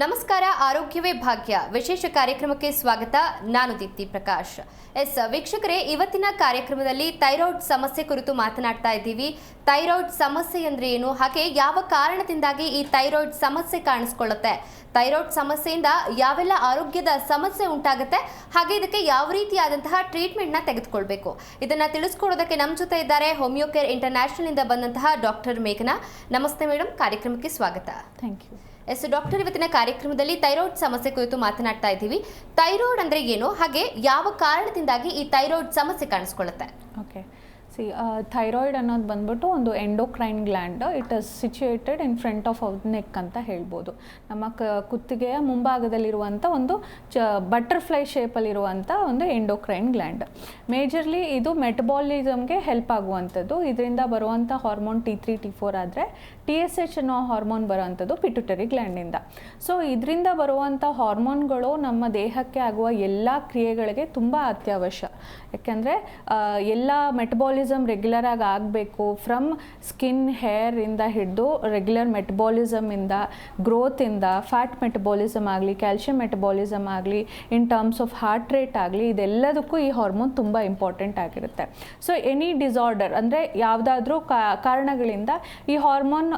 ನಮಸ್ಕಾರ, ಆರೋಗ್ಯವೇ ಭಾಗ್ಯ. ವಿಶೇಷ ಕಾರ್ಯಕ್ರಮಕ್ಕೆ ಸ್ವಾಗತ. ನಾನು ದೀಪ್ತಿ ಪ್ರಕಾಶ್. ಎಸ್, ವೀಕ್ಷಕರೇ, ಇವತ್ತಿನ ಕಾರ್ಯಕ್ರಮದಲ್ಲಿ ಥೈರಾಯ್ಡ್ ಸಮಸ್ಯೆ ಕುರಿತು ಮಾತನಾಡ್ತಾ ಇದ್ದೀವಿ. ಥೈರಾಯ್ಡ್ ಸಮಸ್ಯೆ ಅಂದ್ರೆ ಏನು? ಹಾಗೆ ಯಾವ ಕಾರಣದಿಂದಾಗಿ ಈ ಥೈರಾಯ್ಡ್ ಸಮಸ್ಯೆ ಕಾಣಿಸ್ಕೊಳ್ಳುತ್ತೆ? ಥೈರಾಯ್ಡ್ ಸಮಸ್ಯೆಯಿಂದ ಯಾವೆಲ್ಲ ಆರೋಗ್ಯದ ಸಮಸ್ಯೆ ಉಂಟಾಗುತ್ತೆ? ಹಾಗೆ ಇದಕ್ಕೆ ಯಾವ ರೀತಿಯಾದಂತಹ ಟ್ರೀಟ್ಮೆಂಟ್ನ ತೆಗೆದುಕೊಳ್ಬೇಕು? ಇದನ್ನ ತಿಳಿಸ್ಕೊಡೋದಕ್ಕೆ ನಮ್ಮ ಜೊತೆ ಇದ್ದಾರೆ ಹೋಮಿಯೋಕೇರ್ ಇಂಟರ್ನ್ಯಾಷನಲ್ ಇಂದ ಬಂದಂತಹ ಡಾಕ್ಟರ್ ಮೇಘನಾ. ನಮಸ್ತೆ ಮೇಡಮ್ ಕಾರ್ಯಕ್ರಮಕ್ಕೆ ಸ್ವಾಗತ. ಥ್ಯಾಂಕ್ ಯು ಎಸ್, ಡಾಕ್ಟರ್, ಇವತ್ತಿನ ಕಾರ್ಯಕ್ರಮದಲ್ಲಿ ಥೈರಾಯ್ಡ್ ಸಮಸ್ಯೆ ಕುರಿತು ಮಾತನಾಡ್ತಾ ಇದ್ದೀವಿ. ಥೈರಾಯ್ಡ್ ಅಂದರೆ ಏನು? ಹಾಗೆ ಯಾವ ಕಾರಣದಿಂದಾಗಿ ಈ ಥೈರಾಯ್ಡ್ ಸಮಸ್ಯೆ ಕಾಣಿಸ್ಕೊಳ್ಳುತ್ತೆ? ಓಕೆ ಸಿ ಥೈರಾಯ್ಡ್ ಅನ್ನೋದು ಬಂದ್ಬಿಟ್ಟು ಒಂದು endocrine gland it is situated in front of our neck ಅಂತ ಹೇಳ್ಬೋದು. ನಮ್ಮ ಕ, ಕುತ್ತಿಗೆಯ ಮುಂಭಾಗದಲ್ಲಿರುವಂಥ ಒಂದು ಚ ಬಟರ್ಫ್ಲೈ ಶೇಪಲ್ಲಿರುವಂಥ ಒಂದು ಎಂಡೋಕ್ರೈನ್ ಗ್ಲ್ಯಾಂಡ್ ಮೇಜರ್ಲಿ ಇದು ಮೆಟಬಾಲಿಸಮ್ಗೆ ಹೆಲ್ಪ್ ಆಗುವಂಥದ್ದು. ಇದರಿಂದ ಬರುವಂಥ hormone T three T four ಆದರೆ ಟಿ ಎಸ್ ಎಚ್ ಅನ್ನೋ ಹಾರ್ಮೋನ್ ಬರುವಂಥದ್ದು ಪಿಟುಟರಿ ಗ್ಲ್ಯಾಂಡಿಂದ ಸೊ ಇದರಿಂದ ಬರುವಂಥ ಹಾರ್ಮೋನ್ಗಳು ನಮ್ಮ ದೇಹಕ್ಕೆ ಆಗುವ ಎಲ್ಲ ಕ್ರಿಯೆಗಳಿಗೆ ತುಂಬ ಅತ್ಯವಶ್ಯ. ಯಾಕೆಂದರೆ ಎಲ್ಲ ಮೆಟಬಾಲಿಸಮ್ ರೆಗ್ಯುಲರ್ ಆಗಿ ಆಗಬೇಕು. ಫ್ರಮ್ ಸ್ಕಿನ್ ಹೇರಿಂದ ಹಿಡಿದು ರೆಗ್ಯುಲರ್ ಮೆಟಬಾಲಿಸಮಿಂದ ಗ್ರೋತಿಂದ ಫ್ಯಾಟ್ ಮೆಟಬಾಲಿಸಮ್ ಆಗಲಿ ಕ್ಯಾಲ್ಶಿಯಂ ಮೆಟಬಾಲಿಸಮ್ ಆಗಲಿ in terms of heart rate ಆಗಲಿ, ಇದೆಲ್ಲದಕ್ಕೂ ಈ ಹಾರ್ಮೋನ್ ತುಂಬ ಇಂಪಾರ್ಟೆಂಟ್ ಆಗಿರುತ್ತೆ. ಸೊ ಎನಿ ಡಿಸಾರ್ಡರ್ ಅಂದರೆ ಯಾವುದಾದ್ರೂ ಕಾರಣಗಳಿಂದ ಈ ಹಾರ್ಮೋನ್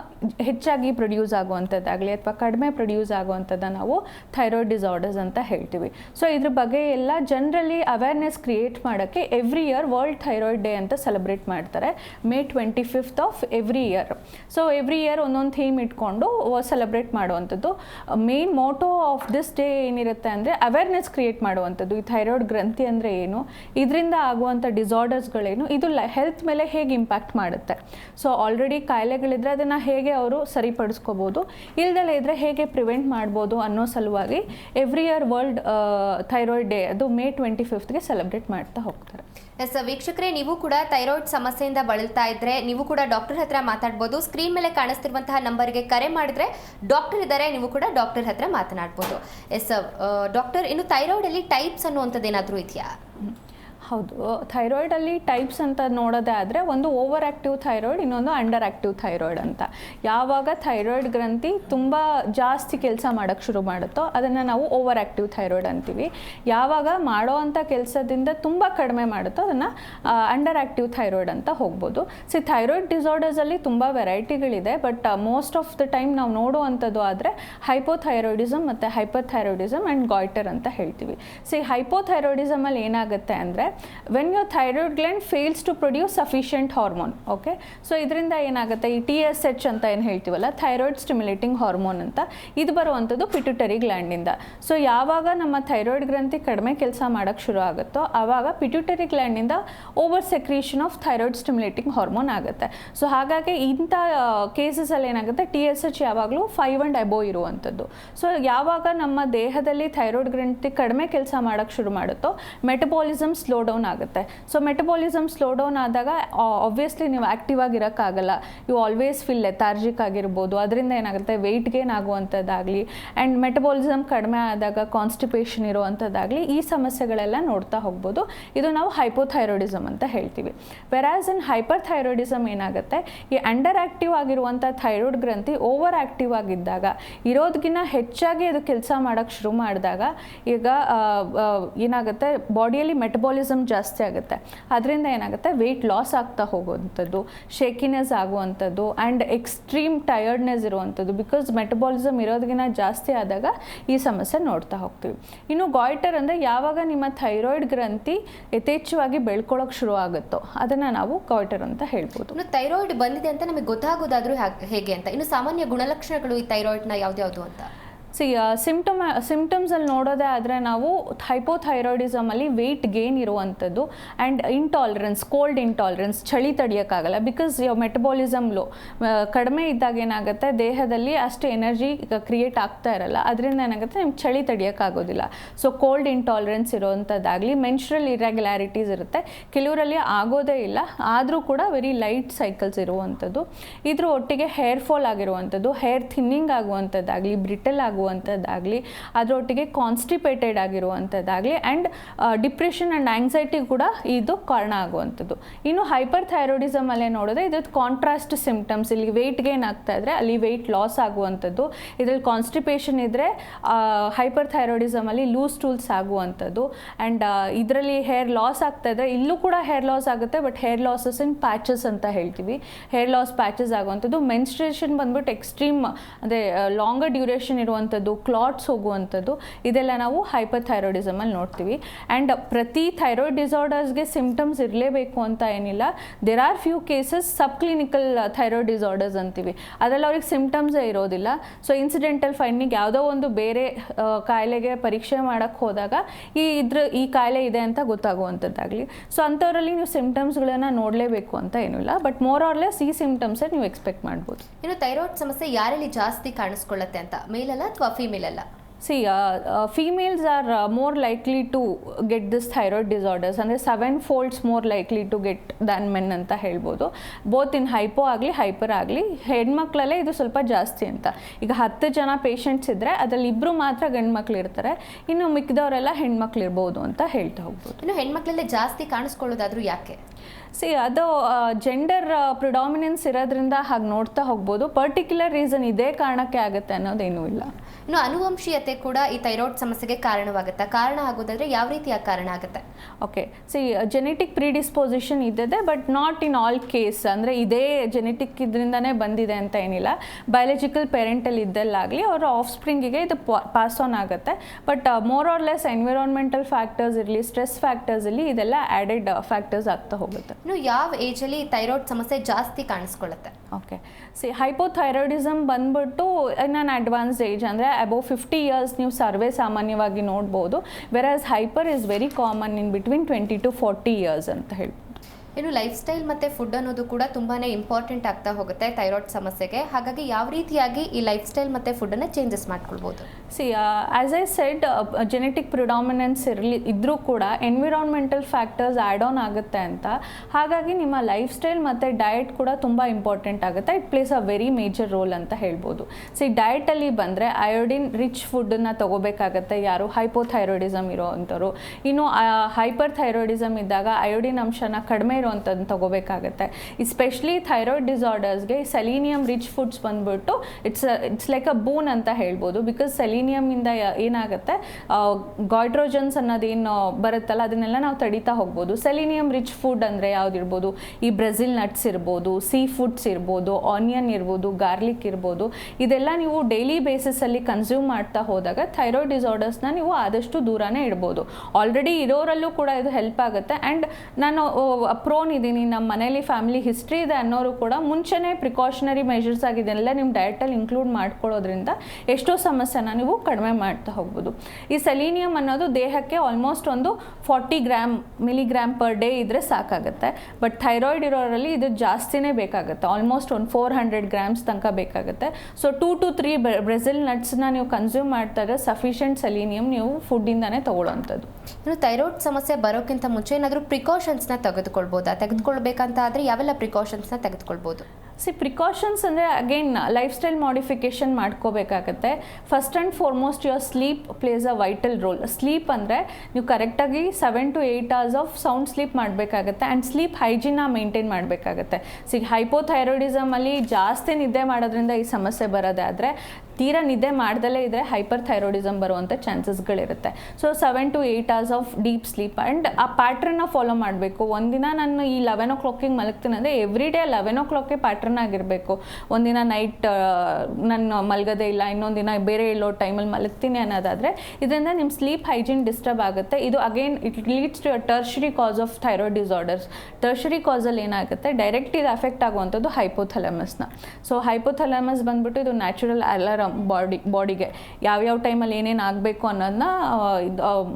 ಹೆಚ್ಚಾಗಿ ಪ್ರೊಡ್ಯೂಸ್ ಆಗುವಂಥದ್ದಾಗಲಿ ಅಥವಾ ಕಡಿಮೆ ಪ್ರೊಡ್ಯೂಸ್ ಆಗುವಂಥದ್ದನ್ನು ನಾವು ಥೈರಾಯ್ಡ್ ಡಿಸಾರ್ಡರ್ಸ್ ಅಂತ ಹೇಳ್ತೀವಿ. ಸೊ ಇದ್ರ ಬಗ್ಗೆ ಎಲ್ಲ ಜನರಲಿ ಅವೇರ್ನೆಸ್ ಕ್ರಿಯೇಟ್ ಮಾಡೋಕ್ಕೆ every year world thyroid day ಅಂತ ಸೆಲೆಬ್ರೇಟ್ ಮಾಡ್ತಾರೆ. May twenty fifth of every year so every year ಒಂದೊಂದು ಥೀಮ್ ಇಟ್ಕೊಂಡು ಸೆಲೆಬ್ರೇಟ್ ಮಾಡುವಂಥದ್ದು. Main motto of this day ಏನಿರುತ್ತೆ ಅಂದರೆ ಅವೇರ್ನೆಸ್ ಕ್ರಿಯೇಟ್ ಮಾಡುವಂಥದ್ದು. ಈ ಥೈರಾಯ್ಡ್ ಗ್ರಂಥಿ ಅಂದರೆ ಏನು? ಇದರಿಂದ ಆಗುವಂಥ ಡಿಸಾರ್ಡರ್ಸ್ಗಳೇನು ಇದು ಹೆಲ್ತ್ ಮೇಲೆ ಹೇಗೆ ಇಂಪ್ಯಾಕ್ಟ್ ಮಾಡುತ್ತೆ? ಸೊ ಆಲ್ರೆಡಿ ಕಾಯಿಲೆಗಳಿದ್ರೆ ಅದನ್ನು ಹೇಗೆ ಅವರು ಸರಿಪಡಿಸ್ಕೋಬೋದು ಇಲ್ದಲೇ ಇದ್ದರೆ ಹೇಗೆ ಪ್ರಿವೆಂಟ್ ಮಾಡ್ಬೋದು ಅನ್ನೋ ಸಲುವಾಗಿ every year world thyroid day ಅದು ಮೇ ಟ್ವೆಂಟಿ ಫಿಫ್ತ್ಗೆ ಸೆಲೆಬ್ರೇಟ್ ಮಾಡ್ತಾ ಹೋಗ್ತಾರೆ. ಎಸ್ ವೀಕ್ಷಕರೇ ನೀವು ಕೂಡ ಥೈರಾಯ್ಡ್ ಸಮಸ್ಯೆಯಿಂದ ಬಳಲ್ತಾ ಇದ್ರೆ ನೀವು ಕೂಡ ಡಾಕ್ಟರ್ ಹತ್ರ ಮಾತಾಡ್ಬೋದು. ಸ್ಕ್ರೀನ್ ಮೇಲೆ ಕಾಣಿಸ್ತಿರುವಂತಹ ನಂಬರ್ಗೆ ಕರೆ ಮಾಡಿದ್ರೆ ಡಾಕ್ಟರ್ ಇದ್ದಾರೆ ನೀವು ಕೂಡ ಡಾಕ್ಟರ್ ಹತ್ರ ಮಾತನಾಡ್ಬೋದು. ಎಸ್ ಡಾಕ್ಟರ್ ಇನ್ನು ಥೈರಾಯ್ಡ್ ಅಲ್ಲಿ ಟೈಪ್ಸ್ ಅನ್ನುವಂಥದ್ದು ಏನಾದರೂ ಇದೆಯಾ? ಹೌದು. ಥೈರಾಯ್ಡಲ್ಲಿ ಟೈಪ್ಸ್ ಅಂತ ನೋಡೋದೇ ಆದರೆ ಒಂದು ಓವರ್ ಆ್ಯಕ್ಟಿವ್ ಥೈರಾಯ್ಡ್ ಇನ್ನೊಂದು ಅಂಡರ್ ಆ್ಯಕ್ಟಿವ್ ಥೈರಾಯ್ಡ್ ಅಂತ. ಯಾವಾಗ ಥೈರಾಯ್ಡ್ ಗ್ರಂಥಿ ತುಂಬ ಜಾಸ್ತಿ ಕೆಲಸ ಮಾಡೋಕ್ಕೆ ಶುರು ಮಾಡುತ್ತೋ ಅದನ್ನು ನಾವು ಓವರ್ ಆ್ಯಕ್ಟಿವ್ ಥೈರಾಯ್ಡ್ ಅಂತೀವಿ. ಯಾವಾಗ ಮಾಡೋ ಅಂಥ ಕೆಲಸದಿಂದ ತುಂಬ ಕಡಿಮೆ ಮಾಡುತ್ತೋ ಅದನ್ನು ಅಂಡರ್ ಆ್ಯಕ್ಟಿವ್ ಥೈರಾಯ್ಡ್ ಅಂತ ಹೋಗ್ಬೋದು. ಸಿ ಥೈರಾಯ್ಡ್ ಡಿಸಾರ್ಡರ್ಸಲ್ಲಿ ತುಂಬ ವೆರೈಟಿಗಳಿದೆ but most of the time ನಾವು ನೋಡುವಂಥದ್ದು ಆದರೆ ಹೈಪೋಥೈರಾಯ್ಡಿಸಮ್ ಮತ್ತು ಹೈಪರ್ ಥೈರಾಯ್ಡಿಸಮ್ ಆ್ಯಂಡ್ ಗಾಯ್ಟರ್ ಅಂತ ಹೇಳ್ತೀವಿ. ಸಿ ಹೈಪೋಥೈರಾಯ್ಡಿಸಮಲ್ಲಿ ಏನಾಗುತ್ತೆ ಅಂದರೆ when your thyroid gland fails to produce sufficient hormone okay so ಇದರಿಂದ ಏನಾಗುತ್ತೆ? ಈ ಟಿ ಎಸ್ ಎಚ್ ಅಂತ ಏನು ಹೇಳ್ತೀವಲ್ಲ? ಥೈರಾಯ್ಡ್ ಸ್ಟಿಮ್ಯುಲೇಟಿಂಗ್ ಹಾರ್ಮೋನ್ ಅಂತ. ಇದು ಬರುವಂಥದ್ದು ಪಿಟ್ಯುಟರಿ ಗ್ಲ್ಯಾಂಡಿಂದ ಸೊ ಯಾವಾಗ ನಮ್ಮ ಥೈರಾಯ್ಡ್ ಗ್ರಂಥಿ ಕಡಿಮೆ ಕೆಲಸ ಮಾಡೋಕ್ಕೆ ಶುರು ಆಗುತ್ತೋ ಆವಾಗ pituitary ಗ್ಲ್ಯಾಂಡಿಂದ over secretion of thyroid stimulating hormone ಆಗುತ್ತೆ. ಸೊ ಹಾಗಾಗಿ ಇಂಥ ಕೇಸಸಲ್ಲಿ ಏನಾಗುತ್ತೆ? ಟಿ ಎಸ್ ಎಚ್ ಯಾವಾಗಲೂ ಫೈವ್ ಆ್ಯಂಡ್ ಅಬೋ ಇರುವಂಥದ್ದು. ಸೊ ಯಾವಾಗ ನಮ್ಮ ದೇಹದಲ್ಲಿ ಥೈರಾಯ್ಡ್ ಗ್ರಂಥಿ ಕಡಿಮೆ ಕೆಲಸ ಮಾಡೋಕ್ಕೆ ಶುರು ಮಾಡುತ್ತೋ ಮೆಟಬಾಲಿಸಮ್ ಸ್ಲೋ ಡೌನ್ ಆಗುತ್ತೆ. ಸೊ ಮೆಟಬಾಲಿಸಮ್ ಸ್ಲೋ ಡೌನ್ ಆದಾಗ ಆಬ್ವಿಯಸ್ಲಿ ನೀವು ಆ್ಯಕ್ಟಿವ್ ಆಗಿರೋಕ್ಕಾಗಲ್ಲ. ಯು ಆಲ್ವೇಸ್ ಫಿಲ್ ಲೆಥಾರ್ಜಿಕ್ ಆಗಿರ್ಬೋದು. ಅದರಿಂದ ಏನಾಗುತ್ತೆ? ವೆಯ್ಟ್ ಗೇನ್ ಆಗುವಂಥದ್ದಾಗಲಿ ಆ್ಯಂಡ್ ಮೆಟಬಾಲಿಸಮ್ ಕಡಿಮೆ ಆದಾಗ ಕಾನ್ಸ್ಟಿಪೇಷನ್ ಇರುವಂಥದ್ದಾಗಲಿ, ಈ ಸಮಸ್ಯೆಗಳೆಲ್ಲ ನೋಡ್ತಾ ಹೋಗ್ಬೋದು. ಇದು ನಾವು ಹೈಪೋಥೈರಾಯ್ಡಿಸಮ್ ಅಂತ ಹೇಳ್ತೀವಿ. ವೆರಾಸ್ ಇನ್ ಹೈಪರ್ ಥೈರಾಯ್ಡಿಸಮ್ ಏನಾಗುತ್ತೆ? ಈ ಅಂಡರ್ ಆ್ಯಕ್ಟಿವ್ ಆಗಿರುವಂಥ ಥೈರಾಯ್ಡ್ ಗ್ರಂಥಿ ಓವರ್ ಆ್ಯಕ್ಟಿವ್ ಆಗಿದ್ದಾಗ ಇರೋದಕ್ಕಿಂತ ಹೆಚ್ಚಾಗಿ ಅದು ಕೆಲಸ ಮಾಡೋಕ್ಕೆ ಶುರು ಮಾಡಿದಾಗ, ಈಗ ಏನಾಗುತ್ತೆ? ಬಾಡಿಯಲ್ಲಿ ಮೆಟಬಾಲಿಸಮ್ ಜಾಸ್ತಿ ಆಗುತ್ತೆ. ಅದರಿಂದ ಏನಾಗುತ್ತೆ? ವೆಯ್ಟ್ ಲಾಸ್ ಆಗ್ತಾ ಹೋಗುವಂಥದ್ದು ಶೇಕಿನೆಸ್ ಆಗುವಂಥದ್ದು ಆ್ಯಂಡ್ ಎಕ್ಸ್ಟ್ರೀಮ್ ಟಯರ್ಡ್ನೆಸ್ ಇರುವಂಥದ್ದು ಬಿಕಾಸ್ ಮೆಟಬಾಲಿಸಮ್ ಇರೋದಕ್ಕಿಂತ ಜಾಸ್ತಿ ಆದಾಗ ಈ ಸಮಸ್ಯೆ ನೋಡ್ತಾ ಹೋಗ್ತೀವಿ. ಇನ್ನು ಗಾಯ್ಟರ್ ಅಂದರೆ ಯಾವಾಗ ನಿಮ್ಮ ಥೈರಾಯ್ಡ್ ಗ್ರಂಥಿ ಯಥೇಚ್ಛವಾಗಿ ಬೆಳ್ಕೊಳ್ಳೋಕೆ ಶುರು ಆಗುತ್ತೋ, ಅದನ್ನು ನಾವು ಗಾಯ್ಟರ್ ಅಂತ ಹೇಳ್ಬೋದು. ಇನ್ನು ಥೈರಾಯ್ಡ್ ಬಂದಿದೆ ಅಂತ ನಮಗೆ ಗೊತ್ತಾಗೋದಾದ್ರೂ ಹೇಗೆ ಅಂತ? ಇನ್ನು ಸಾಮಾನ್ಯ ಗುಣಲಕ್ಷಣಗಳು ಈ ಥೈರಾಯ್ಡ್ನ ಯಾವ್ದು ಅಂತ? ಸಿ ಸಿಂಪ್ಟಮ್ ಸಿಂಪ್ಟಮ್ಸಲ್ಲಿ ನೋಡೋದೇ ಆದರೆ ನಾವು ಹೈಪೋಥೈರಾಯ್ಡಿಸಮಲ್ಲಿ ವೆಯ್ಟ್ ಗೇನ್ ಇರುವಂಥದ್ದು ಆ್ಯಂಡ್ ಇಂಟಾಲರೆನ್ಸ್ ಕೋಲ್ಡ್ ಇಂಟಾಲರೆನ್ಸ್ ಚಳಿ ತಡೆಯೋಕ್ಕಾಗಲ್ಲ ಬಿಕಾಸ್ ಮೆಟಬಾಲಿಸಮ್ ಲೋ ಕಡಿಮೆ ಇದ್ದಾಗ ಏನಾಗುತ್ತೆ? ದೇಹದಲ್ಲಿ ಅಷ್ಟು ಎನರ್ಜಿ ಕ್ರಿಯೇಟ್ ಆಗ್ತಾ ಇರಲ್ಲ. ಅದರಿಂದ ಏನಾಗುತ್ತೆ? ನಿಮ್ಗೆ ಚಳಿ ತಡೆಯೋಕ್ಕಾಗೋದಿಲ್ಲ. ಸೊ ಕೋಲ್ಡ್ ಇಂಟಾಲರೆನ್ಸ್ ಇರೋವಂಥದ್ದಾಗಲಿ ಮೆನ್ಸ್ಟ್ರಲ್ ಇರೆಗ್ಯುಲಾರಿಟೀಸ್ ಇರುತ್ತೆ. ಕೆಲವರಲ್ಲಿ ಆಗೋದೇ ಇಲ್ಲ. ಆದರೂ ಕೂಡ ವೆರಿ ಲೈಟ್ ಸೈಕಲ್ಸ್ ಇರುವಂಥದ್ದು. ಇದ್ರ ಒಟ್ಟಿಗೆ ಹೇರ್ ಫಾಲ್ ಆಗಿರುವಂಥದ್ದು ಹೇರ್ ಥಿನ್ನಿಂಗ್ ಆಗುವಂಥದ್ದಾಗಲಿ ಬ್ರಿಟಲ್ ಆಗುವಂಥದ್ದು ಆಗುವಂಥದ್ದಾಗಲಿ, ಅದರೊಟ್ಟಿಗೆ ಕಾನ್ಸ್ಟಿಪೇಟೆಡ್ ಆಗಿರುವಂಥದ್ದಾಗಲಿ ಆ್ಯಂಡ್ ಡಿಪ್ರೆಷನ್ ಆ್ಯಂಡ್ ಆಂಗ್ಸೈಟಿ ಕೂಡ ಇದು ಕಾರಣ ಆಗುವಂಥದ್ದು. ಇನ್ನು ಹೈಪರ್ ಥೈರಾಯ್ಡಿಸಮ್ ಅಲ್ಲೇ ನೋಡಿದ್ರೆ ಇದ್ರದ್ದು ಕಾಂಟ್ರಾಸ್ಟ್ ಸಿಂಪ್ಟಮ್ಸ್ ಇಲ್ಲಿ ವೆಯ್ಟ್ ಗೇನ್ ಆಗ್ತಾ ಇದ್ರೆ ಅಲ್ಲಿ ವೆಯ್ಟ್ ಲಾಸ್ ಆಗುವಂಥದ್ದು. ಇದರಲ್ಲಿ ಕಾನ್ಸ್ಟಿಪೇಷನ್ ಇದ್ದರೆ ಹೈಪರ್ ಥೈರಾಯ್ಡಿಸಮಲ್ಲಿ ಲೂಸ್ ಟೂಲ್ಸ್ ಆಗುವಂಥದ್ದು. ಆ್ಯಂಡ್ ಇದರಲ್ಲಿ ಹೇರ್ ಲಾಸ್ ಆಗ್ತಾ ಇದ್ರೆ ಇಲ್ಲೂ ಕೂಡ ಹೇರ್ ಲಾಸ್ ಆಗುತ್ತೆ but hair losses in patches ಅಂತ ಹೇಳ್ತೀವಿ. ಹೇರ್ ಲಾಸ್ ಪ್ಯಾಚಸ್ ಆಗುವಂಥದ್ದು. ಮೆನ್ಸ್ಟ್ರೇಷನ್ ಬಂದ್ಬಿಟ್ಟು ಎಕ್ಸ್ಟ್ರೀಮ್ ಅಂದರೆ ಲಾಂಗರ್ ಡ್ಯೂರೇಷನ್ ಇರುವಂಥದ್ದು ಕ್ಲಾಟ್ಸ್ ಹೋಗುವಂಥದ್ದು, ಇದೆಲ್ಲ ನಾವು ಹೈಪರ್ಥೈರಾಯ್ಡಿಸಮಲ್ಲಿ ನೋಡ್ತೀವಿ. ಆ್ಯಂಡ್ ಪ್ರತಿ ಥೈರಾಯ್ಡ್ ಡಿಸಾರ್ಡರ್ಸ್ಗೆ ಸಿಮ್ಟಮ್ಸ್ ಇರಲೇಬೇಕು ಅಂತ ಏನಿಲ್ಲ. There are few cases sub clinical thyroid disorders ಅಂತೀವಿ. ಅದರಲ್ಲಿ ಅವ್ರಿಗೆ ಸಿಮ್ಟಮ್ಸೇ ಇರೋದಿಲ್ಲ. ಸೊ ಇನ್ಸಿಡೆಂಟಲ್ ಫೈಂಡಿಂಗ್ ಯಾವುದೋ ಒಂದು ಬೇರೆ ಕಾಯಿಲೆಗೆ ಪರೀಕ್ಷೆ ಮಾಡೋಕ್ಕೆ ಹೋದಾಗ ಈ ಇದ್ರ, ಈ ಕಾಯಿಲೆ ಇದೆ ಅಂತ ಗೊತ್ತಾಗುವಂಥದ್ದಾಗಲಿ. ಸೊ ಅಂಥವರಲ್ಲಿ ನೀವು ಸಿಮ್ಟಮ್ಸ್ಗಳನ್ನು ನೋಡಲೇಬೇಕು ಅಂತ ಏನಿಲ್ಲ. ಬಟ್ ಮೋರ್ ಆರ್ ಲೆಸ್ ಈ ಸಿಮ್ಟಮ್ಸೇ ನೀವು ಎಕ್ಸ್ಪೆಕ್ಟ್ ಮಾಡ್ಬೋದು. ಇನ್ನು ಥೈರಾಯ್ಡ್ ಸಮಸ್ಯೆ ಯಾರಲ್ಲಿ ಜಾಸ್ತಿ ಕಾಣಿಸ್ಕೊಳ್ಳುತ್ತೆ ಅಂತ? ಮೇಲ್ ಅಲ್ಲ ಅಥವಾ ಫೀಮೇಲ್ ಅಲ್ಲ. See females are more likely to get this thyroid disorders ಅಂದರೆ seven folds more likely to get than men ಅಂತ ಹೇಳ್ಬೋದು. ಬೋತ್ ಇನ್ ಹೈಪೋ ಆಗಲಿ ಹೈಪರ್ ಆಗಲಿ. ಹೆಣ್ಮಕ್ಳಲ್ಲೇ ಇದು ಸ್ವಲ್ಪ ಜಾಸ್ತಿ ಅಂತ. ಈಗ ಹತ್ತು ಜನ ಪೇಷಂಟ್ಸ್ ಇದ್ದರೆ ಅದರಲ್ಲಿ ಇಬ್ಬರು ಮಾತ್ರ ಗಂಡು ಮಕ್ಕಳು ಇರ್ತಾರೆ. ಇನ್ನು ಮಿಕ್ಕಿದವರೆಲ್ಲ ಹೆಣ್ಮಕ್ಳು ಇರ್ಬೋದು ಅಂತ ಹೇಳ್ತಾ ಹೋಗ್ಬೋದು. ಇನ್ನು ಹೆಣ್ಮಕ್ಳಲ್ಲೇ ಜಾಸ್ತಿ ಕಾಣಿಸ್ಕೊಳ್ಳೋದಾದರೂ ಯಾಕೆ? ಸಿ ಅದು ಜೆಂಡರ್ ಪ್ರಿಡಾಮಿನೆನ್ಸ್ ಇರೋದ್ರಿಂದ ಹಾಗೆ ನೋಡ್ತಾ ಹೋಗ್ಬೋದು. ಪರ್ಟಿಕ್ಯುಲರ್ ರೀಸನ್ ಇದೇ ಕಾರಣಕ್ಕೆ ಆಗುತ್ತೆ ಅನ್ನೋದೇನೂ ಇಲ್ಲ. ಇನ್ನು ಅನುವಂಶೀಯತೆ ಕೂಡ ಈ ಥೈರಾಯ್ಡ್ ಸಮಸ್ಯೆಗೆ ಕಾರಣವಾಗುತ್ತೆ. ಕಾರಣ ಆಗೋದಾದರೆ ಯಾವ ರೀತಿಯ ಕಾರಣ ಆಗುತ್ತೆ? Okay see genetic predisposition ಇದ್ದದೆ but not in all case ಅಂದರೆ ಇದೇ ಜೆನೆಟಿಕ್ ಇದರಿಂದನೇ ಬಂದಿದೆ ಅಂತ ಏನಿಲ್ಲ. ಬಯಾಲಜಿಕಲ್ ಪೇರೆಂಟಲ್ಲಿ ಇದ್ದಲ್ಲಾಗಲಿ ಅವರ ಆಫ್ ಸ್ಪ್ರಿಂಗಿಗೆ ಇದು ಪಾಸ್ ಆನ್ ಆಗುತ್ತೆ. But more or less environmental factors ಇರಲಿ ಸ್ಟ್ರೆಸ್ ಫ್ಯಾಕ್ಟರ್ಸ್ ಇರಲಿ ಇದೆಲ್ಲ ಆ್ಯಡೆಡ್ ಫ್ಯಾಕ್ಟರ್ಸ್ ಆಗ್ತಾ ಹೋಗುತ್ತೆ. ಇನ್ನು ಯಾವ ಏಜಲ್ಲಿ ಥೈರಾಯ್ಡ್ ಸಮಸ್ಯೆ ಜಾಸ್ತಿ ಕಾಣಿಸ್ಕೊಳ್ಳುತ್ತೆ? ಓಕೆ ಸಿ ಹೈಪೋಥೈರಾಯ್ಡಿಸಮ್ ಬಂದ್ಬಿಟ್ಟು ನಾನು ಅಡ್ವಾನ್ಸ್ ಏಜ್ ಅಂದರೆ ಅಬೌವ್ ಫಿಫ್ಟಿ ಇಯರ್ಸ್ ನೀವು ಸರ್ವೇ ಸಾಮಾನ್ಯವಾಗಿ ನೋಡ್ಬೋದು whereas hyper is very common in between twenty to forty years ಅಂತ ಹೇಳ್ಬೋದು. ಇನ್ನು ಲೈಫ್ ಸ್ಟೈಲ್ ಮತ್ತು ಫುಡ್ ಅನ್ನೋದು ಕೂಡ ತುಂಬಾ ಇಂಪಾರ್ಟೆಂಟ್ ಆಗ್ತಾ ಹೋಗುತ್ತೆ ಥೈರಾಯ್ಡ್ ಸಮಸ್ಯೆಗೆ. ಹಾಗಾಗಿ ಯಾವ ರೀತಿಯಾಗಿ ಈ ಲೈಫ್ ಸ್ಟೈಲ್ ಮತ್ತು ಫುಡ್ಡನ್ನು ಚೇಂಜಸ್ ಮಾಡ್ಕೊಳ್ಬೋದು? See as I said genetic predominance ಇರಲಿ, ಇದ್ರೂ ಕೂಡ ಎನ್ವಿರಾನ್ಮೆಂಟಲ್ ಫ್ಯಾಕ್ಟರ್ಸ್ ಆ್ಯಡ್ ಆನ್ ಆಗುತ್ತೆ ಅಂತ. ಹಾಗಾಗಿ ನಿಮ್ಮ ಲೈಫ್ ಸ್ಟೈಲ್ ಮತ್ತು ಡಯಟ್ ಕೂಡ ತುಂಬ ಇಂಪಾರ್ಟೆಂಟ್ ಆಗುತ್ತೆ. It plays a very major role ಅಂತ ಹೇಳ್ಬೋದು. ಸಿ ಡಯಟಲ್ಲಿ ಬಂದರೆ ಅಯೋಡಿನ್ ರಿಚ್ ಫುಡ್ಡನ್ನು ತಗೋಬೇಕಾಗತ್ತೆ. ಯಾರು? ಹೈಪೋಥೈರಾಯ್ಡಿಸಮ್ ಇರೋ ಅಂಥವ್ರು ಇನ್ನು ಹೈಪರ್ ಥೈರಾಯ್ಡಿಸಮ್ ಇದ್ದಾಗ ಅಯೋಡಿನ್ ಅಂಶನ ಕಡಿಮೆ ಇರೋವಂಥದ್ದು ತಗೋಬೇಕಾಗತ್ತೆ. ಇಸ್ಪೆಷಲಿ ಥೈರಾಯ್ಡ್ ಡಿಸಾರ್ಡರ್ಸ್ಗೆ ಸೆಲೀನಿಯಂ ರಿಚ್ ಫುಡ್ಸ್ ಬಂದ್ಬಿಟ್ಟು it's it's like a boon ಅಂತ ಹೇಳ್ಬೋದು. ಬಿಕಾಸ್ ಸೆಲೀನಿಯಮಿಂದ ಏನಾಗುತ್ತೆ? ಗಾಯ್ಡ್ರೋಜನ್ಸ್ ಅನ್ನೋದೇನು ಬರುತ್ತಲ್ಲ, ಅದನ್ನೆಲ್ಲ ನಾವು ತಡಿತಾ ಹೋಗ್ಬೋದು. ಸೆಲೀನಿಯಂ ರಿಚ್ ಫುಡ್ ಅಂದರೆ ಯಾವುದಿರ್ಬೋದು? ಈ ಬ್ರೆಜಿಲ್ ನಟ್ಸ್ ಇರ್ಬೋದು ಸೀ ಫುಡ್ಸ್ ಇರ್ಬೋದು ಆನಿಯನ್ ಇರ್ಬೋದು ಗಾರ್ಲಿಕ್ ಇರ್ಬೋದು. ಇದೆಲ್ಲ ನೀವು ಡೈಲಿ ಬೇಸಿಸಲ್ಲಿ ಕನ್ಸ್ಯೂಮ್ ಮಾಡ್ತಾ ಹೋದಾಗ ಥೈರಾಯ್ಡ್ ಡಿಸಾರ್ಡರ್ಸ್ನ ನೀವು ಆದಷ್ಟು ದೂರನೇ ಇಡ್ಬೋದು. ಆಲ್ರೆಡಿ ಇರೋರಲ್ಲೂ ಕೂಡ ಇದು ಹೆಲ್ಪ್ ಆಗುತ್ತೆ. ಆ್ಯಂಡ್ ನಾನು ಪ್ರೋನ್ ಇದ್ದೀನಿ ನಮ್ಮ ಮನೇಲಿ ಫ್ಯಾಮಿಲಿ ಹಿಸ್ಟ್ರಿ ಇದೆ ಅನ್ನೋರು ಕೂಡ ಮುಂಚೆನೇ ಪ್ರಿಕಾಷನರಿ ಮೆಷರ್ಸ್ ಆಗಿದೆಲ್ಲ ನಿಮ್ಮ ಡಯಟಲ್ಲಿ ಇನ್ಕ್ಲೂಡ್ ಮಾಡ್ಕೊಳ್ಳೋದ್ರಿಂದ ಎಷ್ಟೋ ಸಮಸ್ಯೆನ ನೀವು ಕಡಿಮೆ ಮಾಡ್ತಾ ಹೋಗ್ಬೋದು. ಈ ಸೆಲೀನಿಯಂ ಅನ್ನೋದು ದೇಹಕ್ಕೆ ಆಲ್ಮೋಸ್ಟ್ ಒಂದು forty gram milligram per day ಇದ್ದರೆ ಸಾಕಾಗುತ್ತೆ. ಬಟ್ ಥೈರಾಯ್ಡ್ ಇರೋರಲ್ಲಿ ಇದು ಜಾಸ್ತಿನೇ ಬೇಕಾಗುತ್ತೆ. ಆಲ್ಮೋಸ್ಟ್ ಒಂದು ಫೋರ್ ಹಂಡ್ರೆಡ್ ಗ್ರಾಮ್ಸ್ ತನಕ ಬೇಕಾಗುತ್ತೆ. So two to three Brazil ನಟ್ಸ್ನ ನೀವು ಕನ್ಸ್ಯೂಮ್ ಮಾಡ್ತಾರೆ ಸಫಿಷಿಯೆಂಟ್ ಸೆಲೀನಿಯಂ ನೀವು ಫುಡ್ಡಿಂದನೇ ತೊಗೊಳ್ಳೋವಂಥದ್ದು. ಇನ್ನು ಥೈರಾಯ್ಡ್ ಸಮಸ್ಯೆ ಬರೋಕ್ಕಿಂತ ಮುಂಚೆ ಏನಾದರೂ ಪ್ರಿಕಾಷನ್ಸ್ನ ತೆಗೆದುಕೊಳ್ಬೋದಾ. ತೆಗೆದುಕೊಳ್ಬೇಕಂತ ಆದರೆ ಯಾವೆಲ್ಲ ಪ್ರಿಕಾಷನ್ಸ್ನ ತೆಗೆದುಕೊಳ್ಬೋದು? ಸಿ ಪ್ರಿಕಾಷನ್ಸ್ ಅಂದರೆ ಅಗೇನ್ ಲೈಫ್ ಸ್ಟೈಲ್ ಮಾಡಿಫಿಕೇಷನ್ ಮಾಡ್ಕೋಬೇಕಾಗತ್ತೆ. First and foremost your sleep plays a vital role sleep ಅಂದರೆ ನೀವು ಕರೆಕ್ಟಾಗಿ seven to eight hours of sound sleep ಮಾಡಬೇಕಾಗತ್ತೆ ಆ್ಯಂಡ್ ಸ್ಲೀಪ್ ಹೈಜಿನ್ನ ಮೇಂಟೈನ್ ಮಾಡಬೇಕಾಗತ್ತೆ. ಸಿ ಹೈಪೋಥೈರಾಯ್ಡಿಸಮಲ್ಲಿ ಜಾಸ್ತಿ ನಿದ್ದೆ ಮಾಡೋದ್ರಿಂದ ಈ ಸಮಸ್ಯೆ ಬರೋದೇ ಆದರೆ ತೀರಾ ನಿದ್ದೆ ಮಾಡ್ದಲೇ ಇದ್ರೆ ಹೈಪರ್ ಥೈರಾಯ್ಡಿಸಮ್ ಬರುವಂಥ ಚಾನ್ಸಸ್ಗಳಿರುತ್ತೆ. So seven to eight hours of deep sleep and ಆ ಪ್ಯಾಟ್ರನ್ನ ಫಾಲೋ ಮಾಡಬೇಕು. ಒಂದಿನ ನಾನು ಈ ಲೆವೆನ್ ಓ ಕ್ಲಾಕಿಗೆ ಮಲಗ್ತೀನಿ ಅಂದರೆ ಎವ್ರಿ ಡೇ ಲೆವೆನ್ ಓ ಕ್ಲಾಕ್ಗೆ ಪ್ಯಾಟ್ರನ್ ಆಗಿರಬೇಕು. ಒಂದಿನ ನೈಟ್ ನಾನು ಮಲಗದೇ ಇಲ್ಲ ಇನ್ನೊಂದಿನ ದಿನ ಬೇರೆ ಎಲ್ಲೋ ಟೈಮಲ್ಲಿ ಮಲಗ್ತೀನಿ ಅನ್ನೋದಾದರೆ ಇದರಿಂದ ನಿಮ್ಮ ಸ್ಲೀಪ್ ಹೈಜೀನ್ ಡಿಸ್ಟರ್ಬ್ ಆಗುತ್ತೆ. ಇದು again it leads to tertiary cause of thyroid disorders tertiary ಕಾಸಲ್ಲಿ ಏನಾಗುತ್ತೆ? ಡೈರೆಕ್ಟ್ ಇದು ಅಫೆಕ್ಟ್ ಆಗುವಂಥದ್ದು ಹೈಪೋಥಲಮಸ್ನ ಸೊ ಹೈಪೋಥಲಮಸ್ ಬಂದ್ಬಿಟ್ಟು ಇದು ನ್ಯಾಚುರಲ್ ಅಲಾರಮ್ ಬಾಡಿ ಬಾಡಿಗೆ ಯಾವ್ಯಾವ ಟೈಮಲ್ಲಿ ಏನೇನು ಆಗಬೇಕು ಅನ್ನೋದನ್ನ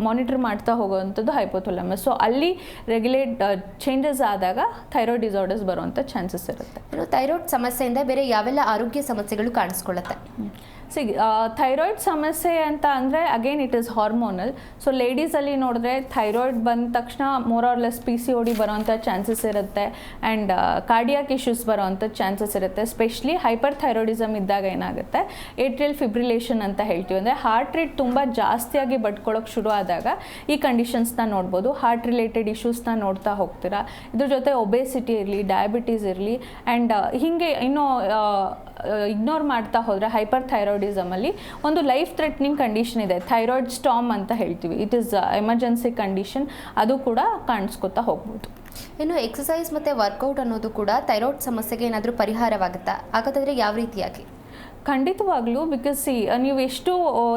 ಮಾನಿಟರ್ ಮಾಡ್ತಾ ಹೋಗೋವಂಥದ್ದು ಹೈಪೋಥೊಲಮಸ್ ಸೊ ಅಲ್ಲಿ ರೆಗ್ಯುಲೇಟ್ ಚೇಂಜಸ್ ಆದಾಗ ಥೈರಾಯ್ಡ್ ಡಿಸಾರ್ಡರ್ಸ್ ಬರುವಂಥ ಚಾನ್ಸಸ್ ಇರುತ್ತೆ. ಇನ್ನು ಥೈರಾಯ್ಡ್ ಸಮಸ್ಯೆಯಿಂದ ಬೇರೆ ಯಾವೆಲ್ಲ ಆರೋಗ್ಯ ಸಮಸ್ಯೆಗಳು ಕಾಣಿಸ್ಕೊಳ್ಳುತ್ತೆ? ಸಿ ಥೈರಾಯ್ಡ್ ಸಮಸ್ಯೆ ಅಂತ ಅಂದರೆ again it is hormonal so ಲೇಡೀಸಲ್ಲಿ ನೋಡಿದ್ರೆ ಥೈರಾಯ್ಡ್ ಬಂದ ತಕ್ಷಣ more or less P C O D ಬರೋವಂಥ chances ಇರುತ್ತೆ. ಆ್ಯಂಡ್ ಕಾರ್ಡಿಯಾಕ್ ಇಶ್ಯೂಸ್ ಬರೋವಂಥ ಚಾನ್ಸಸ್ ಇರುತ್ತೆ. ಸ್ಪೆಷಲಿ ಹೈಪರ್ ಥೈರಾಯ್ಡಿಸಮ್ ಇದ್ದಾಗ ಏನಾಗುತ್ತೆ? ಏಟ್ರಿಯಲ್ ಫಿಬ್ರಿಲೇಷನ್ ಅಂತ ಹೇಳ್ತೀವಿ. ಅಂದರೆ ಹಾರ್ಟ್ ರೇಟ್ ತುಂಬ ಜಾಸ್ತಿಯಾಗಿ ಬಡ್ಕೊಳ್ಳೋಕೆ ಶುರು ಆದಾಗ ಈ ಕಂಡೀಷನ್ಸ್ನ ನೋಡ್ಬೋದು. ಹಾರ್ಟ್ ರಿಲೇಟೆಡ್ ಇಶ್ಯೂಸ್ನ ನೋಡ್ತಾ ಹೋಗ್ತೀರಾ. ಇದ್ರ ಜೊತೆ ಒಬೆಸಿಟಿ ಇರಲಿ ಡಯಾಬಿಟೀಸ್ ಇರಲಿ ಆ್ಯಂಡ್ ಹೀಗೆ ಇನ್ನೂ ಇಗ್ನೋರ್ ಮಾಡ್ತಾ ಹೋದರೆ ಹೈಪರ್ ಥೈರಾಯ್ಡಿಸಮಲ್ಲಿ ಒಂದು ಲೈಫ್ ಥ್ರೆಟ್ನಿಂಗ್ ಕಂಡೀಷನ್ ಇದೆ. ಥೈರಾಯ್ಡ್ ಸ್ಟಾಮ್ ಅಂತ ಹೇಳ್ತೀವಿ. ಇಟ್ ಇಸ್ ಎಮರ್ಜೆನ್ಸಿ ಕಂಡೀಷನ್ ಅದು ಕೂಡ ಕಾಣಿಸ್ಕೊತಾ ಹೋಗ್ಬೋದು. ಇನ್ನು ಎಕ್ಸಸೈಸ್ ಮತ್ತು ವರ್ಕೌಟ್ ಅನ್ನೋದು ಕೂಡ ಥೈರಾಯ್ಡ್ ಸಮಸ್ಯೆಗೆ ಏನಾದರೂ ಪರಿಹಾರವಾಗುತ್ತಾ? ಹಾಗಾದ್ರೆ ಯಾವ ರೀತಿಯಾಗಿ? ಖಂಡಿತವಾಗ್ಲೂ ಬಿಕಾಸ್ ಸಿ ನೀವು ಎಷ್ಟು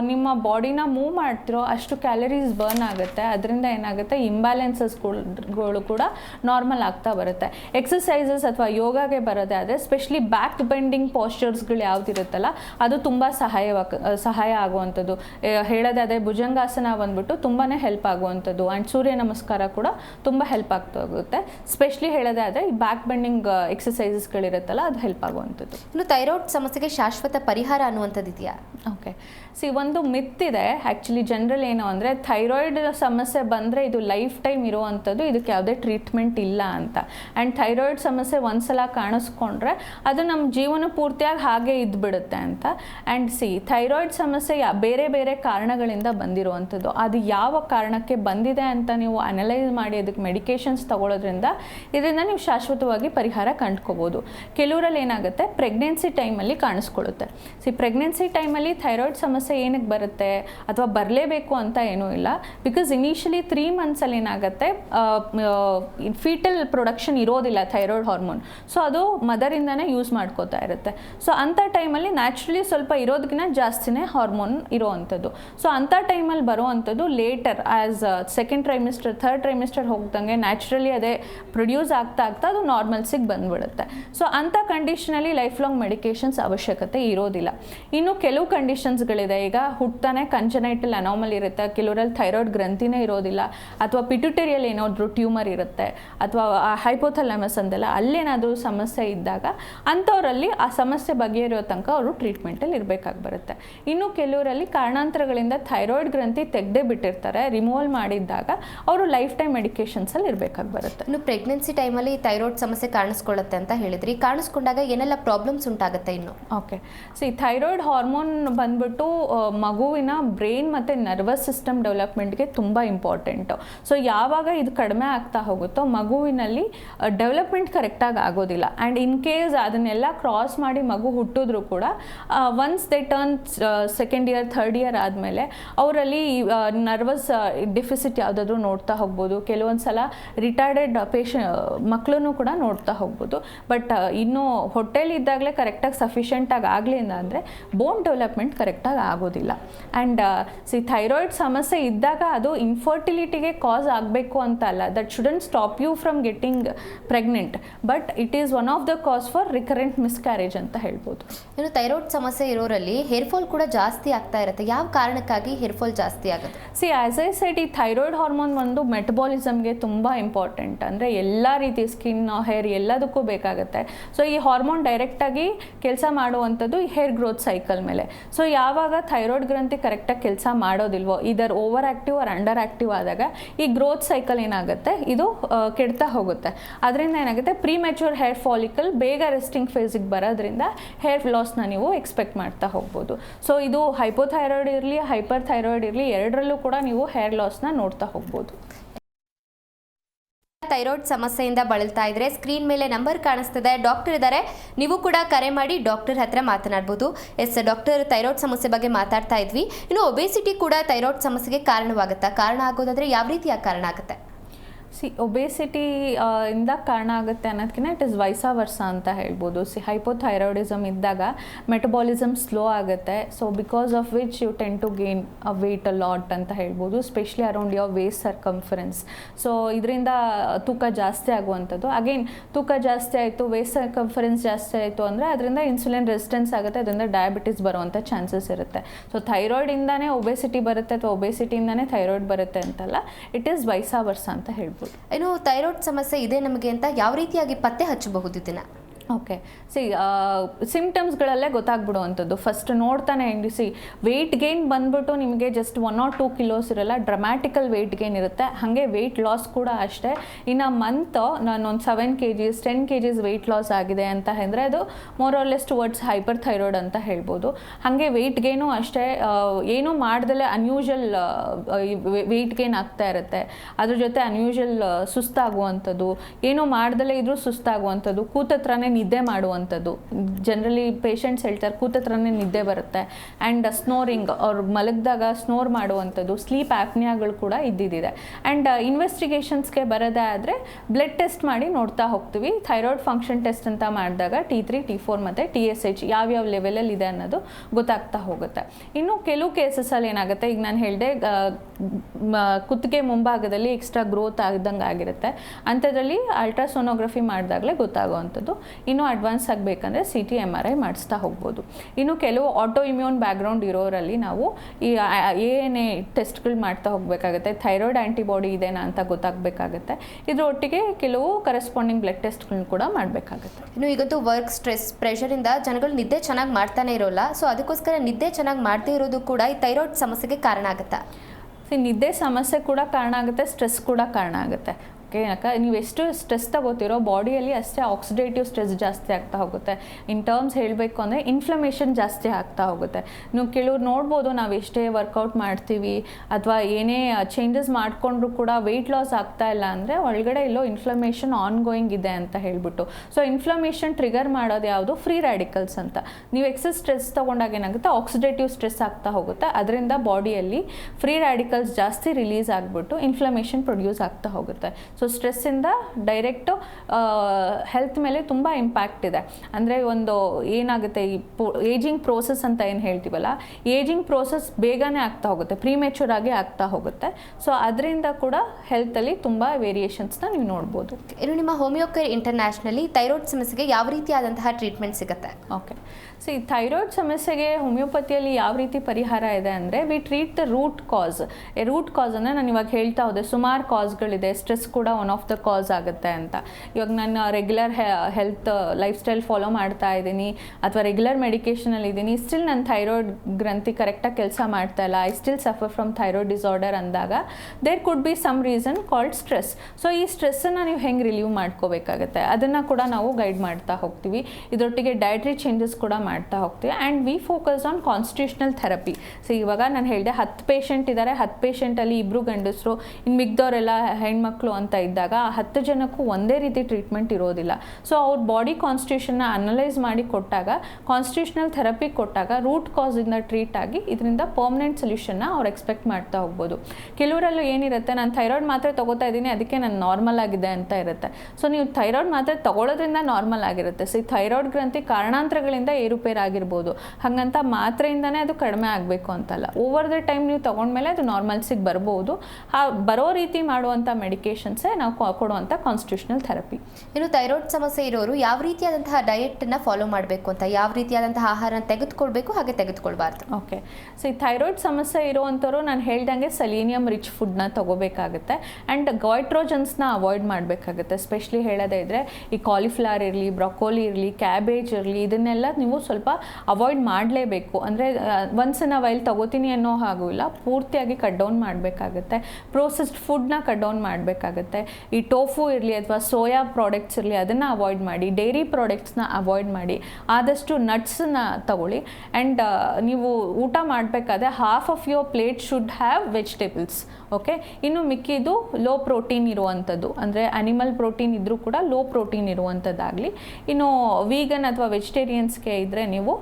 ನಿಮ್ಮ ಬಾಡಿನ ಮೂವ್ ಮಾಡ್ತಿರೋ ಅಷ್ಟು ಕ್ಯಾಲರೀಸ್ ಬರ್ನ್ ಆಗುತ್ತೆ. ಅದರಿಂದ ಏನಾಗುತ್ತೆ? ಇಂಬ್ಯಾಲೆನ್ಸಸ್ಗಳು ಕೂಡ ನಾರ್ಮಲ್ ಆಗ್ತಾ ಬರುತ್ತೆ. ಎಕ್ಸಸೈಸಸ್ ಅಥವಾ ಯೋಗಾಗೆ ಬರೋದೇ ಆದರೆ ಸ್ಪೆಷಲಿ ಬ್ಯಾಕ್ ಬೆಂಡಿಂಗ್ ಪಾಸ್ಚರ್ಸ್ಗಳು ಯಾವ್ದಿರುತ್ತಲ್ಲ ಅದು ತುಂಬ ಸಹಾಯವಾಗ ಸಹಾಯ ಆಗುವಂಥದ್ದು. ಹೇಳೋದಾದರೆ ಭುಜಂಗಾಸನ ಬಂದ್ಬಿಟ್ಟು ತುಂಬಾ ಹೆಲ್ಪ್ ಆಗುವಂಥದ್ದು. ಆ್ಯಂಡ್ ಸೂರ್ಯ ನಮಸ್ಕಾರ ಕೂಡ ತುಂಬ ಹೆಲ್ಪ್ ಆಗ್ತಾ ಹೋಗುತ್ತೆ. ಸ್ಪೆಷಲಿ ಹೇಳೋದಾದರೆ ಈ ಬ್ಯಾಕ್ ಬೆಂಡಿಂಗ್ ಎಕ್ಸಸೈಸಸ್ಗಳಿರುತ್ತಲ್ಲ ಅದು ಹೆಲ್ಪ್ ಆಗುವಂಥದ್ದು. ಇನ್ನು ಥೈರಾಯ್ಡ್ ಸಮಸ್ಯೆಗೆ ಶಾಶ್ವತ ಪರಿಹಾರ ಅನ್ನುವಂಥದ್ದು ಇದೆಯಾ ಓಕೆ ಸಿ ಒಂದು ಮಿತ್ ಇದೆ. ಆ್ಯಕ್ಚುಲಿ ಜನರಲ್ ಏನು ಅಂದರೆ ಥೈರಾಯ್ಡ್ ಸಮಸ್ಯೆ ಬಂದರೆ ಇದು ಲೈಫ್ ಟೈಮ್ ಇರುವಂಥದ್ದು, ಇದಕ್ಕೆ ಯಾವುದೇ ಟ್ರೀಟ್ಮೆಂಟ್ ಇಲ್ಲ ಅಂತ. ಆ್ಯಂಡ್ ಥೈರಾಯ್ಡ್ ಸಮಸ್ಯೆ ಒಂದ್ಸಲ ಕಾಣಿಸ್ಕೊಂಡ್ರೆ, ಅದು ನಮ್ಮ ಜೀವನ ಪೂರ್ತಿಯಾಗಿ ಹಾಗೆ ಇದ್ಬಿಡುತ್ತೆ ಅಂತ. ಆ್ಯಂಡ್ ಸಿ ಥೈರಾಯ್ಡ್ ಸಮಸ್ಯೆ ಬೇರೆ ಬೇರೆ ಕಾರಣಗಳಿಂದ ಬಂದಿರುವಂಥದ್ದು. ಅದು ಯಾವ ಕಾರಣಕ್ಕೆ ಬಂದಿದೆ ಅಂತ ನೀವು ಅನಲೈಸ್ ಮಾಡಿ, ಅದಕ್ಕೆ ಮೆಡಿಕೇಶನ್ಸ್ ತಗೊಳ್ಳೋದ್ರಿಂದ ಇದರಿಂದ ನೀವು ಶಾಶ್ವತವಾಗಿ ಪರಿಹಾರ ಕಂಡ್ಕೋಬೋದು. ಕೆಲವರಲ್ಲಿ ಏನಾಗುತ್ತೆ ಪ್ರೆಗ್ನೆನ್ಸಿ ಟೈಮಲ್ಲಿ ಕಾಣಿಸ್ಕೊಳ್ಳುತ್ತೆ. ಸಿ ಪ್ರೆಗ್ನೆನ್ಸಿ ಟೈಮಲ್ಲಿ ಥೈರಾಯ್ಡ್ ಸಮಸ್ಯೆ ಏನಕ್ಕೆ ಬರುತ್ತೆ ಅಥವಾ ಬರಲೇಬೇಕು ಅಂತ ಏನೂ ಇಲ್ಲ. ಬಿಕಾಸ್ ಇನಿಷಿಯಲಿ ತ್ರೀ ಮಂತ್ಸಲ್ಲಿ ಏನಾಗುತ್ತೆ ಫೀಟಲ್ ಪ್ರೊಡಕ್ಷನ್ ಇರೋದಿಲ್ಲ ಥೈರಾಯ್ಡ್ ಹಾರ್ಮೋನ್ ಸೊ ಅದು ಮದರಿಂದನೇ ಯೂಸ್ ಮಾಡ್ಕೋತಾ ಇರುತ್ತೆ. ಸೊ ಅಂಥ ಟೈಮಲ್ಲಿ ನ್ಯಾಚುರಲಿ ಸ್ವಲ್ಪ ಇರೋದಕ್ಕಿಂತ ಜಾಸ್ತಿನೇ ಹಾರ್ಮೋನ್ ಇರೋವಂಥದ್ದು. ಸೊ ಅಂಥ ಟೈಮಲ್ಲಿ ಬರೋವಂಥದ್ದು later as second trimester third trimester ಹೋಗ್ದಂಗೆ naturally ಅದೇ ಪ್ರೊಡ್ಯೂಸ್ ಆಗ್ತಾ ಆಗ್ತಾ ಅದು ನಾರ್ಮಲ್ಸಿಗೆ ಬಂದ್ಬಿಡುತ್ತೆ. ಸೊ ಅಂಥ ಕಂಡೀಷನಲ್ಲಿ ಲೈಫ್ ಲಾಂಗ್ ಮೆಡಿಕೇಶನ್ಸ್ ಅವಶ್ಯಕತೆ ಇರೋದಿಲ್ಲ. ಇನ್ನು ಕೆಲವು ಕಂಡೀಷನ್ಸ್ಗಳಿದೆ ಈಗ ಹುಟ್ತಾನೆ ಕಂಜನೈಟಲ್ ಅನಾಮಲ್ ಇರುತ್ತೆ. ಕೆಲವರಲ್ಲಿ ಥೈರಾಯ್ಡ್ ಗ್ರಂಥಿನೇ ಇರೋದಿಲ್ಲ. ಅಥವಾ ಪಿಟ್ಯುಟರಿಯಲ್ ಏನಾದರೂ ಟ್ಯೂಮರ್ ಇರುತ್ತೆ. ಅಥವಾ ಹೈಪೋಥಲಮಸ್ ಅಂದೆಲ್ಲ ಅಲ್ಲೇನಾದರೂ ಸಮಸ್ಯೆ ಇದ್ದಾಗ ಅಂಥವರಲ್ಲಿ ಆ ಸಮಸ್ಯೆ ಬಗೆಹರಿಯೋ ತನಕ ಅವರು ಟ್ರೀಟ್ಮೆಂಟಲ್ಲಿ ಇರಬೇಕಾಗಿ ಬರುತ್ತೆ. ಇನ್ನು ಕೆಲವರಲ್ಲಿ ಕಾರಣಾಂತರಗಳಿಂದ ಥೈರಾಯ್ಡ್ ಗ್ರಂಥಿ ತೆಗೆದೇ ಬಿಟ್ಟಿರ್ತಾರೆ ರಿಮೂವಲ್ ಮಾಡಿದ್ದಾಗ ಅವರು ಲೈಫ್ ಟೈಮ್ ಮೆಡಿಕೇಶನ್ಸಲ್ಲಿ ಇರಬೇಕಾಗಿ ಬರುತ್ತೆ. ಇನ್ನು ಪ್ರೆಗ್ನೆನ್ಸಿ ಟೈಮಲ್ಲಿ ಥೈರಾಯ್ಡ್ ಸಮಸ್ಯೆ ಕಾಣಿಸ್ಕೊಳ್ಳುತ್ತೆ ಅಂತ ಹೇಳಿದ್ರಿ. ಕಾಣಿಸ್ಕೊಂಡಾಗ ಏನೆಲ್ಲ ಪ್ರಾಬ್ಲಮ್ಸ್ ಉಂಟಾಗುತ್ತೆ ಇನ್ನು? ಓಕೆ ಸಿ ಥೈರಾಯ್ಡ್ ಹಾರ್ಮೋನ್ ಬಂದ್ಬಿಟ್ಟು ಆ, ಮಗುವಿನ ಬ್ರೈನ್ ಮತ್ತು ನರ್ವಸ್ ಸಿಸ್ಟಮ್ ಡೆವಲಪ್ಮೆಂಟ್ಗೆ ತುಂಬ ಇಂಪಾರ್ಟೆಂಟು. ಸೊ, ಯಾವಾಗ ಇದು ಕಡಿಮೆ ಆಗ್ತಾ ಹೋಗುತ್ತೋ ಮಗುವಿನಲ್ಲಿ ಡೆವಲಪ್ಮೆಂಟ್ ಕರೆಕ್ಟಾಗಿ ಆಗೋದಿಲ್ಲ. ಆ್ಯಂಡ್ ಇನ್ ಕೇಸ್ ಅದನ್ನೆಲ್ಲ ಕ್ರಾಸ್ ಮಾಡಿ ಮಗು ಹುಟ್ಟಿದ್ರು ಕೂಡ once they turn second year third year ಆದಮೇಲೆ ಅವರಲ್ಲಿ ನರ್ವಸ್ ಡೆಫಿಸಿಟ್ ಯಾವುದಾದ್ರೂ ನೋಡ್ತಾ ಹೋಗ್ಬೋದು. ಕೆಲವೊಂದು ಸಲ ರಿಟೈರ್ಡೆಡ್ ಪೇಷ ಮಕ್ಕಳನ್ನು ಕೂಡ ನೋಡ್ತಾ ಹೋಗ್ಬೋದು. ಬಟ್ ಇನ್ನು ಹೊಟ್ಟೆಲಿ ಇದ್ದಾಗಲೇ ಕರೆಕ್ಟಾಗಿ ಸಫಿಷಿಯೆಂಟಾಗಿ ಆಗಲಿಲ್ಲ ಅಂದರೆ ಬೋನ್ ಡೆವಲಪ್ಮೆಂಟ್ ಕರೆಕ್ಟಾಗಿ ಆಗೋದಿಲ್ಲ. ಆ್ಯಂಡ್ ಸಿ ಥೈರಾಯ್ಡ್ ಸಮಸ್ಯೆ ಇದ್ದಾಗ ಅದು ಇನ್ಫರ್ಟಿಲಿಟಿಗೆ ಕಾಸ್ ಆಗಬೇಕು ಅಂತ ಅಲ್ಲ. That shouldn't stop you from getting pregnant but it is one of the cause for recurrent miscarriage ಅಂತ ಹೇಳ್ಬೋದು. ಇನ್ನು ಥೈರಾಯ್ಡ್ ಸಮಸ್ಯೆ ಇರೋರಲ್ಲಿ ಹೇರ್ ಫಾಲ್ ಕೂಡ ಜಾಸ್ತಿ ಆಗ್ತಾ ಇರುತ್ತೆ. ಯಾವ ಕಾರಣಕ್ಕಾಗಿ ಹೇರ್ ಫಾಲ್ ಜಾಸ್ತಿ ಆಗುತ್ತೆ? ಸಿ ಆಸ್ ಐ ಸೈಡ್ ಈ ಥೈರಾಯ್ಡ್ ಹಾರ್ಮೋನ್ ಒಂದು ಮೆಟಬಾಲಿಸಮ್ಗೆ ತುಂಬ ಇಂಪಾರ್ಟೆಂಟ್ ಅಂದರೆ ಎಲ್ಲ ರೀತಿ ಸ್ಕಿನ್ ಹೇರ್ ಎಲ್ಲದಕ್ಕೂ ಬೇಕಾಗುತ್ತೆ. ಸೊ ಈ ಹಾರ್ಮೋನ್ ಡೈರೆಕ್ಟಾಗಿ ಕೆಲಸ ಮಾಡುವಂಥದ್ದು ಹೇರ್ ಗ್ರೋತ್ ಸೈಕಲ್ ಮೇಲೆ. ಸೊ ಯಾವಾಗ ಥೈರಾಯ್ಡ್ ಗ್ರಂಥಿ ಕರೆಕ್ಟಾಗಿ ಕೆಲಸ ಮಾಡೋದಿಲ್ವೋ either over active or under active ಆದಾಗ ಈ ಗ್ರೋತ್ ಸೈಕಲ್ ಏನಾಗುತ್ತೆ? ಇದು ಕೆಡ್ತಾ ಹೋಗುತ್ತೆ. ಅದರಿಂದ ಏನಾಗುತ್ತೆ? ಪ್ರೀ ಮೆಚೂರ್ ಹೇರ್ ಫಾಲಿಕಲ್ ಬೇಗ ರೆಸ್ಟಿಂಗ್ ಫೇಸಿಗೆ ಬರೋದ್ರಿಂದ ಹೇರ್ ಲಾಸ್ನ ನೀವು ಎಕ್ಸ್ಪೆಕ್ಟ್ ಮಾಡ್ತಾ ಹೋಗ್ಬೋದು. ಸೊ ಇದು ಹೈಪೋಥೈರಾಯ್ಡ್ ಇರಲಿ ಹೈಪರ್ ಥೈರಾಯ್ಡ್ ಇರಲಿ, ಎರಡರಲ್ಲೂ ಕೂಡ ನೀವು ಹೇರ್ ಲಾಸ್ನ ನೋಡ್ತಾ ಹೋಗ್ಬೋದು. ಥೈರಾಯ್ಡ್ ಸಮಸ್ಯೆಯಿಂದ ಬಳಲ್ತಾ ಇದ್ರೆ ಸ್ಕ್ರೀನ್ ಮೇಲೆ ನಂಬರ್ ಕಾಣಿಸ್ತಿದೆ. ಡಾಕ್ಟರ್ ಇದ್ದಾರೆ ನೀವು ಕೂಡ ಕರೆ ಮಾಡಿ ಡಾಕ್ಟರ್ ಹತ್ರ ಮಾತನಾಡ್ಬೋದು. ಎಸ್, ಡಾಕ್ಟರ್ ಥೈರಾಯ್ಡ್ ಸಮಸ್ಯೆ ಬಗ್ಗೆ ಮಾತಾಡ್ತಾ ಇದ್ವಿ. ಇನ್ನು ಒಬೆಸಿಟಿ ಕೂಡ ಥೈರಾಯ್ಡ್ ಸಮಸ್ಯೆಗೆ ಕಾರಣವಾಗುತ್ತಾ? ಕಾರಣ ಆಗೋದಾದ್ರೆ ಯಾವ ರೀತಿಯ ಕಾರಣ ಆಗುತ್ತೆ? ಸಿ ಒಬೇಸಿಟಿ ಇಂದ ಕಾರಣ ಆಗುತ್ತೆ ಅನ್ನೋದಕ್ಕಿಂತ ಇಟ್ ಇಸ್ ವೈಸಾ ವರ್ಷ ಅಂತ ಹೇಳ್ಬೋದು. ಸಿ ಹೈಪೋಥೈರಾಯ್ಡಿಸಮ್ ಇದ್ದಾಗ ಮೆಟಬಾಲಿಸಮ್ ಸ್ಲೋ ಆಗುತ್ತೆ. So because of which you tend to gain a weight a lot ಅಂತ ಹೇಳ್ಬೋದು specially around your waist circumference so ಇದರಿಂದ ತೂಕ ಜಾಸ್ತಿ ಆಗುವಂಥದ್ದು. ಅಗೇನ್ ತೂಕ ಜಾಸ್ತಿ ಆಯಿತು ವೇಸ್ಟ್ ಸರ್ಕಂಫರೆನ್ಸ್ ಜಾಸ್ತಿ ಆಯಿತು ಅಂದರೆ ಅದರಿಂದ ಇನ್ಸುಲಿನ್ ರೆಸಿಸ್ಟೆನ್ಸ್ ಆಗುತ್ತೆ, ಅದರಿಂದ ಡಯಾಬಿಟಿಸ್ ಬರುವಂಥ ಚಾನ್ಸಸ್ ಇರುತ್ತೆ. ಸೊ ಥೈರಾಯ್ಡಿಂದಾನೇ ಒಬೇಸಿಟಿ ಬರುತ್ತೆ ಅಥವಾ ಒಬೇಸಿಟಿಯಿಂದನೇ ಥೈರಾಯ್ಡ್ ಬರುತ್ತೆ ಅಂತಲ್ಲ ಇಟ್ ಈಸ್ ವೈಸಾ ವರ್ಷ ಅಂತ ಹೇಳ್ಬೋದು. ಇನ್ನು ಥೈರಾಯ್ಡ್ ಸಮಸ್ಯೆ ಇದೆ ನಮಗೆ ಅಂತ ಯಾವ ರೀತಿಯಾಗಿ ಪತ್ತೆ ಹಚ್ಚಬಹುದು ಇದನ್ನ ಓಕೆ ಸಿ ಸಿಂಪ್ಟಮ್ಸ್ಗಳಲ್ಲೇ ಗೊತ್ತಾಗ್ಬಿಡುವಂಥದ್ದು. ಫಸ್ಟ್ ನೋಡ್ತಾನೆ ಸಿ ವೆಯ್ಟ್ ಗೇನ್ ಬಂದ್ಬಿಟ್ಟು ನಿಮಗೆ just one or two kilos ಇರಲ್ಲ ಡ್ರಮ್ಯಾಟಿಕಲ್ ವೆಯ್ಟ್ ಗೇನ್ ಇರುತ್ತೆ. ಹಾಗೆ ವೆಯ್ಟ್ ಲಾಸ್ ಕೂಡ ಅಷ್ಟೇ. ಇನ್ನು ಮಂತ್ ನಾನೊಂದು seven K Gs ten K Gs weight loss ಆಗಿದೆ ಅಂತ ಅಂದರೆ ಅದು more or less towards hyper thyroid ಅಂತ ಹೇಳ್ಬೋದು. ಹಾಗೆ ವೆಯ್ಟ್ ಗೇನು ಅಷ್ಟೇ ಏನೂ ಮಾಡ್ದಲೇ ಅನ್ಯೂಷಲ್ ವೆಯ್ಟ್ ಗೇನ್ ಆಗ್ತಾ ಇರುತ್ತೆ. ಅದ್ರ ಜೊತೆ ಅನ್ಯೂಷಲ್ ಸುಸ್ತಾಗುವಂಥದ್ದು. ಏನೂ ಮಾಡ್ದಲೇ ಇದ್ರೂ ಸುಸ್ತಾಗುವಂಥದ್ದು. ಕೂತತ್ರನೇ ನಿದ್ದೆ ಮಾಡುವಂಥದ್ದು. ಜನರಲಿ ಪೇಷಂಟ್ಸ್ ಹೇಳ್ತಾರೆ ಕೂತತ್ರನೇ ನಿದ್ದೆ ಬರುತ್ತೆ. ಆ್ಯಂಡ್ ಸ್ನೋರಿಂಗ್ ಅವ್ರು ಮಲಗಿದಾಗ ಸ್ನೋರ್ ಮಾಡುವಂಥದ್ದು ಸ್ಲೀಪ್ ಆ್ಯಪ್ನಿಯಾಗಳು ಕೂಡ ಇದ್ದಿದ್ದಿದೆ. ಆ್ಯಂಡ್ ಇನ್ವೆಸ್ಟಿಗೇಷನ್ಸ್ಗೆ ಬರೋದೇ ಆದರೆ ಬ್ಲಡ್ ಟೆಸ್ಟ್ ಮಾಡಿ ನೋಡ್ತಾ ಹೋಗ್ತೀವಿ. ಥೈರಾಯ್ಡ್ ಫಂಕ್ಷನ್ ಟೆಸ್ಟ್ ಅಂತ ಮಾಡಿದಾಗ ಟಿ ತ್ರೀ ಟಿ ಫೋರ್ ಮತ್ತು ಟಿ ಎಸ್ ಎಚ್ ಯಾವ್ಯಾವ ಲೆವೆಲಲ್ಲಿ ಇದೆ ಅನ್ನೋದು ಗೊತ್ತಾಗ್ತಾ ಹೋಗುತ್ತೆ. ಇನ್ನು ಕೆಲವು ಕೇಸಸಲ್ಲಿ ಏನಾಗುತ್ತೆ? ಈಗ ನಾನು ಹೇಳಿದೆ ಕುತ್ತಿಗೆ ಮುಂಭಾಗದಲ್ಲಿ ಎಕ್ಸ್ಟ್ರಾ ಗ್ರೋತ್ ಆಗ್ದಂಗೆ ಆಗಿರುತ್ತೆ ಅಂಥದ್ರಲ್ಲಿ ಅಲ್ಟ್ರಾಸೋನೋಗ್ರಫಿ ಮಾಡಿದಾಗಲೇ ಗೊತ್ತಾಗುವಂಥದ್ದು. ಇನ್ನು ಅಡ್ವಾನ್ಸ್ ಆಗಬೇಕಂದ್ರೆ C T M R I ಮಾಡಿಸ್ತಾ ಹೋಗ್ಬೋದು. ಇನ್ನು ಕೆಲವು ಆಟೋ ಇಮ್ಯೂನ್ ಬ್ಯಾಕ್ಗ್ರೌಂಡ್ ಇರೋರಲ್ಲಿ ನಾವು ಈ ಏನೇ ಟೆಸ್ಟ್ಗಳು ಮಾಡ್ತಾ ಹೋಗಬೇಕಾಗುತ್ತೆ. ಥೈರಾಯ್ಡ್ ಆ್ಯಂಟಿಬಾಡಿ ಇದೆನಾ ಅಂತ ಗೊತ್ತಾಗಬೇಕಾಗುತ್ತೆ. ಇದರ ಒಟ್ಟಿಗೆ ಕೆಲವು ಕರೆಸ್ಪಾಂಡಿಂಗ್ ಬ್ಲಡ್ ಟೆಸ್ಟ್ಗಳನ್ನ ಕೂಡ ಮಾಡಬೇಕಾಗುತ್ತೆ. ಇನ್ನು ಈಗಂತೂ ವರ್ಕ್ ಸ್ಟ್ರೆಸ್ ಪ್ರೆಷರಿಂದ ಜನಗಳು ನಿದ್ದೆ ಚೆನ್ನಾಗಿ ಮಾಡ್ತಾನೆ ಇರೋಲ್ಲ. ಸೊ ಅದಕ್ಕೋಸ್ಕರ ನಿದ್ದೆ ಚೆನ್ನಾಗಿ ಮಾಡ್ತಾ ಇರೋದು ಕೂಡ ಈ ಥೈರಾಯ್ಡ್ ಸಮಸ್ಯೆಗೆ ಕಾರಣ ಆಗುತ್ತಾ? ನಿದ್ದೆ ಸಮಸ್ಯೆ ಕೂಡ ಕಾರಣ ಆಗುತ್ತೆ ಸ್ಟ್ರೆಸ್ ಕೂಡ ಕಾರಣ ಆಗುತ್ತೆ. ಓಕೆ, ಯಾಕೆ ನೀವು ಎಷ್ಟು ಸ್ಟ್ರೆಸ್ ತಗೋತಿರೋ ಬಾಡಿಯಲ್ಲಿ ಅಷ್ಟೇ ಆಕ್ಸಿಡೇಟಿವ್ ಸ್ಟ್ರೆಸ್ ಜಾಸ್ತಿ ಆಗ್ತಾ ಹೋಗುತ್ತೆ. ಇನ್ ಟರ್ಮ್ಸ್ ಹೇಳಬೇಕು ಅಂದರೆ ಇನ್ಫ್ಲಮೇಷನ್ ಜಾಸ್ತಿ ಆಗ್ತಾ ಹೋಗುತ್ತೆ. ನೀವು ಕೆಲವ್ರು ನೋಡ್ಬೋದು, ನಾವು ಎಷ್ಟೇ ವರ್ಕೌಟ್ ಮಾಡ್ತೀವಿ, ಅಥವಾ ಏನೇ ಚೇಂಜಸ್ ಮಾಡಿಕೊಂಡ್ರು ಕೂಡ ವೆಯ್ಟ್ ಲಾಸ್ ಆಗ್ತಾ ಇಲ್ಲ ಅಂದರೆ ಒಳಗಡೆ ಇಲ್ಲೋ ಇನ್ಫ್ಲಮೇಷನ್ ಆನ್ ಗೋಯಿಂಗ್ ಇದೆ ಅಂತ ಹೇಳಿಬಿಟ್ಟು. ಸೊ ಇನ್ಫ್ಲಮೇಷನ್ ಟ್ರಿಗರ್ ಮಾಡೋದು ಯಾವುದು? ಫ್ರೀ ರ್ಯಾಡಿಕಲ್ಸ್ ಅಂತ. ನೀವು ಎಕ್ಸಸ್ ಸ್ಟ್ರೆಸ್ ತೊಗೊಂಡಾಗ ಏನಾಗುತ್ತೆ? ಆಕ್ಸಿಡೇಟಿವ್ ಸ್ಟ್ರೆಸ್ ಆಗ್ತಾ ಹೋಗುತ್ತೆ. ಅದರಿಂದ ಬಾಡಿಯಲ್ಲಿ ಫ್ರೀ ರ್ಯಾಡಿಕಲ್ಸ್ ಜಾಸ್ತಿ ರಿಲೀಸ್ ಆಗಿಬಿಟ್ಟು ಇನ್ಫ್ಲಮೇಷನ್ ಪ್ರೊಡ್ಯೂಸ್ ಆಗ್ತಾ ಹೋಗುತ್ತೆ. ಸೊ ಸ್ಟ್ರೆಸ್ಸಿಂದ ಡೈರೆಕ್ಟು ಹೆಲ್ತ್ ಮೇಲೆ ತುಂಬ ಇಂಪ್ಯಾಕ್ಟ್ ಇದೆ. ಅಂದರೆ ಒಂದು ಏನಾಗುತ್ತೆ ಈ ಏಜಿಂಗ್ ಪ್ರೋಸೆಸ್ ಅಂತ ಏನು ಹೇಳ್ತೀವಲ್ಲ ಏಜಿಂಗ್ ಪ್ರೋಸೆಸ್ ಬೇಗನೆ ಆಗ್ತಾ ಹೋಗುತ್ತೆ ಪ್ರೀಮೆಚೂರ್ ಆಗಿ ಆಗ್ತಾ ಹೋಗುತ್ತೆ. ಸೊ ಅದರಿಂದ ಕೂಡ ಹೆಲ್ತಲ್ಲಿ ತುಂಬ ವೇರಿಯೇಷನ್ಸ್ನ ನೀವು ನೋಡ್ಬೋದು. ಇನ್ನು ನಿಮ್ಮ ಹೋಮಿಯೋಕೇರ್ ಇಂಟರ್ನ್ಯಾಷನಲಿ ಥೈರಾಯ್ಡ್ ಸಮಸ್ಯೆಗೆ ಯಾವ ರೀತಿಯಾದಂತಹ ಟ್ರೀಟ್ಮೆಂಟ್ ಸಿಗುತ್ತೆ? ಓಕೆ ಸಿ ಥೈರಾಯ್ಡ್ ಸಮಸ್ಯೆಗೆ ಹೋಮಿಯೋಪತಿಯಲ್ಲಿ ಯಾವ ರೀತಿ ಪರಿಹಾರ ಇದೆ ಅಂದರೆ we treat the root cause a root cause ಅಂದರೆ ನಾನು ಇವಾಗ ಹೇಳ್ತಾ ಹೋದೆ. ಸುಮಾರು ಕಾಸ್ಗಳಿದೆ ಸ್ಟ್ರೆಸ್ ಕೂಡ ಒನ್ ಆಫ್ ದ ಕಾಸ್ ಆಗುತ್ತೆ ಅಂತ. ಇವಾಗ ನಾನು regular health life style follow ಮಾಡ್ತಾ ಇದ್ದೀನಿ. ಅಥವಾ ರೆಗ್ಯುಲರ್ ಮೆಡಿಕೇಷನಲ್ಲಿ ಇದ್ದೀನಿ. ಸ್ಟಿಲ್ ನನ್ನ ಥೈರಾಯ್ಡ್ ಗ್ರಂಥಿ ಕರೆಕ್ಟಾಗಿ ಕೆಲಸ ಮಾಡ್ತಾ ಇಲ್ಲ. I still suffer from thyroid disorder ಅಂದಾಗ there could be some reason called stress so ಈ ಸ್ಟ್ರೆಸ್ಸನ್ನು ನೀವು ಹೆಂಗೆ ರಿಲೀವ್ ಮಾಡ್ಕೋಬೇಕಾಗುತ್ತೆ? ಅದನ್ನು ಕೂಡ ನಾವು ಗೈಡ್ ಮಾಡ್ತಾ ಹೋಗ್ತೀವಿ. ಇದರೊಟ್ಟಿಗೆ ಡಯಟ್ರಿ ಚೇಂಜಸ್ ಕೂಡ ಮಾಡ್ತಾ ಹೋಗ್ತೀವಿ. And we focus on constitutional therapy so ಇವಾಗ ನಾನು ಹೇಳಿದೆ ಹತ್ತು ಪೇಷಂಟ್ ಇದ್ದಾರೆ ಹತ್ತು ಪೇಷಂಟಲ್ಲಿ ಇಬ್ಬರು ಗಂಡಸರು ಇನ್ನು ಮಿಗ್ದವರೆಲ್ಲ ಹೆಣ್ಮಕ್ಳು ಅಂತ ಇದ್ದಾಗ ಆ ಹತ್ತು ಜನಕ್ಕೂ ಒಂದೇ ರೀತಿ ಟ್ರೀಟ್ಮೆಂಟ್ ಇರೋದಿಲ್ಲ. ಸೊ ಅವ್ರ ಬಾಡಿ ಕಾನ್ಸ್ಟಿಟ್ಯೂಷನ್ನ ಅನಲೈಸ್ ಮಾಡಿ ಕೊಟ್ಟಾಗ ಕಾನ್ಸ್ಟಿಟ್ಯೂಷನಲ್ ಥೆರಪಿ ಕೊಟ್ಟಾಗ ರೂಟ್ ಕಾಸಿಂದ ಟ್ರೀಟ್ ಆಗಿ ಇದರಿಂದ ಪರ್ಮನೆಂಟ್ ಸೊಲ್ಯೂಷನ್ನ ಅವ್ರು ಎಕ್ಸ್ಪೆಕ್ಟ್ ಮಾಡ್ತಾ ಹೋಗ್ಬೋದು. ಕೆಲವರಲ್ಲೂ ಏನಿರುತ್ತೆ, ನಾನು ಥೈರಾಯ್ಡ್ ಮಾತ್ರ ತಗೋತಾ ಇದ್ದೀನಿ, ಅದಕ್ಕೆ ನಾನು ನಾರ್ಮಲ್ ಆಗಿದೆ ಅಂತ ಇರುತ್ತೆ. ಸೊ ನೀವು ಥೈರಾಯ್ಡ್ ಮಾತ್ರ ತಗೊಳ್ಳೋದ್ರಿಂದ ನಾರ್ಮಲ್ ಆಗಿರುತ್ತೆ. ಸೊ ಥೈರಾಯ್ಡ್ ಗ್ರಂಥಿ ಕಾರಣಾಂತರಗಳಿಂದ ಏರುಪೇರು ಆಗಿರ್ಬೋದು. ಹಾಗಂತ ಮಾತ್ರೆಯಿಂದನೇ ಅದು ಕಡಿಮೆ ಆಗಬೇಕು ಅಂತಲ್ಲ. ಓವರ್ ದ ಟೈಮ್ ನೀವು ತೊಗೊಂಡ್ಮೇಲೆ ಅದು ನಾರ್ಮಲ್ಸಿಗೆ ಬರ್ಬೋದು. ಆ ಬರೋ ರೀತಿ ಮಾಡುವಂಥ ಮೆಡಿಕೇಶನ್ಸೇ ನಾವು ಕೊಡುವಂಥ ಕಾನ್ಸ್ಟಿಟ್ಯೂಷನಲ್ ಥೆರಪಿ ಇನ್ನು ಥೈರಾಯ್ಡ್ ಸಮಸ್ಯೆ ಇರೋರು ಯಾವ ರೀತಿಯಾದಂತಹ ಡಯೆಟ್ನ ಫಾಲೋ ಮಾಡಬೇಕು ಅಂತ ಯಾವ ರೀತಿಯಾದಂತಹ ಆಹಾರನ ತೆಗೆದುಕೊಳ್ಬೇಕು ಹಾಗೆ ತೆಗೆದುಕೊಳ್ಬಾರ್ದು. ಓಕೆ ಸೊ ಈ ಥೈರಾಯ್ಡ್ ಸಮಸ್ಯೆ ಇರುವಂಥವ್ರು ನಾನು ಹೇಳ್ದಂಗೆ ಸಲೀನಿಯಂ ರಿಚ್ ಫುಡ್ನ ತಗೋಬೇಕಾಗುತ್ತೆ. ಆ್ಯಂಡ್ ಗಾಯ್ಟ್ರೋಜನ್ಸ್ನ ಅವಾಯ್ಡ್ ಮಾಡಬೇಕಾಗುತ್ತೆ. ಸ್ಪೆಷಲಿ ಹೇಳೋದೇ ಇದ್ದರೆ ಈ ಕಾಲಿಫ್ಲವರ್ ಇರಲಿ ಬ್ರೊಕೋಲಿ ಇರಲಿ ಕ್ಯಾಬೇಜ್ ಇರಲಿ ಇದನ್ನೆಲ್ಲ ನೀವು ಸ್ವಲ್ಪ ಅವಾಯ್ಡ್ ಮಾಡಲೇಬೇಕು. ಅಂದರೆ ಒನ್ಸ್ ಅ ವೈಲ್ ತಗೋತೀನಿ ಅನ್ನೋ ಹಾಗೂ ಇಲ್ಲ, ಪೂರ್ತಿಯಾಗಿ ಕಟ್ ಡೌನ್ ಮಾಡಬೇಕಾಗುತ್ತೆ. ಪ್ರೋಸೆಸ್ಡ್ ಫುಡ್ನ ಕಟ್ ಡೌನ್ ಮಾಡಬೇಕಾಗುತ್ತೆ. ಈ ಟೋಫು ಇರಲಿ ಅಥವಾ ಸೋಯಾ ಪ್ರಾಡಕ್ಟ್ಸ್ ಇರಲಿ, ಅದನ್ನು ಅವಾಯ್ಡ್ ಮಾಡಿ ಡೈರಿ ಪ್ರಾಡಕ್ಟ್ಸ್ನ ಅವಾಯ್ಡ್ ಮಾಡಿ, ಆದಷ್ಟು ನಟ್ಸನ್ನ ತಗೊಳ್ಳಿ. ಆ್ಯಂಡ್ ನೀವು ಊಟ ಮಾಡಬೇಕಾದ್ರೆ half of your plate should have vegetables okay? ಇನ್ನು ಮಿಕ್ಕಿದ್ದು ಲೋ ಪ್ರೋಟೀನ್ ಇರುವಂಥದ್ದು. ಅಂದರೆ ಅನಿಮಲ್ ಪ್ರೋಟೀನ್ ಇದ್ದರೂ ಕೂಡ ಲೋ ಪ್ರೋಟೀನ್ ಇರುವಂಥದ್ದಾಗಲಿ. ಇನ್ನು ವೀಗನ್ ಅಥವಾ ವೆಜಿಟೇರಿಯನ್ಸ್ಗೆ ಇದ್ದರೆ ನೀವು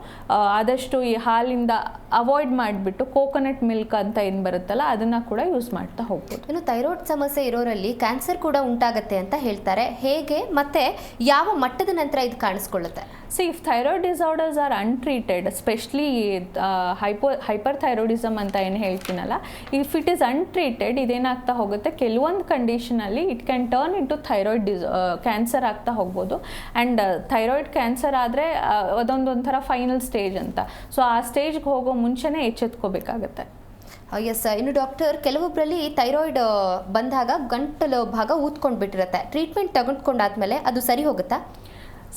ಆದಷ್ಟು ಈ ಹಾಲಿಂದ ಅವಾಯ್ಡ್ ಮಾಡಿಬಿಟ್ಟು ಕೋಕೋನಟ್ ಮಿಲ್ಕ್ ಅಂತ ಏನು ಬರುತ್ತಲ್ಲ ಅದನ್ನು ಕೂಡ ಯೂಸ್ ಮಾಡ್ತಾ ಹೋಗ್ಬೋದು. ಇನ್ನು ಥೈರಾಯ್ಡ್ ಸಮಸ್ಯೆ ಇರೋರಲ್ಲಿ ಕ್ಯಾನ್ಸರ್ ಕೂಡ ಉಂಟಾಗತ್ತೆ ಅಂತ ಹೇಳ್ತಾರೆ. ಹೇಗೆ ಮತ್ತೆ ಯಾವ ಮಟ್ಟದ ನಂತರ ಇದು ಕಾಣಿಸ್ಕೊಳ್ಳುತ್ತೆ? So if thyroid disorders are untreated specially hypo hyperthyroidism ಅಂತ ಏನು ಹೇಳ್ತೀನಲ್ಲ ಇಫ್ ಇಟ್ ಈಸ್ ಅನ್ಟ್ರೀಟೆಡ್ ಇದೇನಾಗ್ತಾ ಹೋಗುತ್ತೆ, ಕೆಲವೊಂದು ಕಂಡೀಷನಲ್ಲಿ it can turn into thyroid dish cancer ಆಗ್ತಾ ಹೋಗ್ಬೋದು. ಆ್ಯಂಡ್ ಥೈರಾಯ್ಡ್ ಕ್ಯಾನ್ಸರ್ ಆದರೆ ಅದೊಂದು ಒಂಥರ ಫೈನಲ್ ಸ್ಟೇಜ್ ಅಂತ. ಸೊ ಆ ಸ್ಟೇಜ್ಗೆ ಹೋಗೋ ಮುಂಚೆನೇ ಎಚ್ಚೆತ್ಕೋಬೇಕಾಗತ್ತೆ. ಎಸ್ ಇನ್ನು ಡಾಕ್ಟರ್ ಕೆಲವೊಬ್ಬರಲ್ಲಿ ಥೈರಾಯ್ಡ್ ಬಂದಾಗ ಗಂಟಲು ಭಾಗ ಊದ್ಕೊಂಡು ಬಿಟ್ಟಿರುತ್ತೆ ಟ್ರೀಟ್ಮೆಂಟ್ ತಗೊಂಡ್ಕೊಂಡಾದ್ಮೇಲೆ ಅದು ಸರಿ ಹೋಗುತ್ತಾ?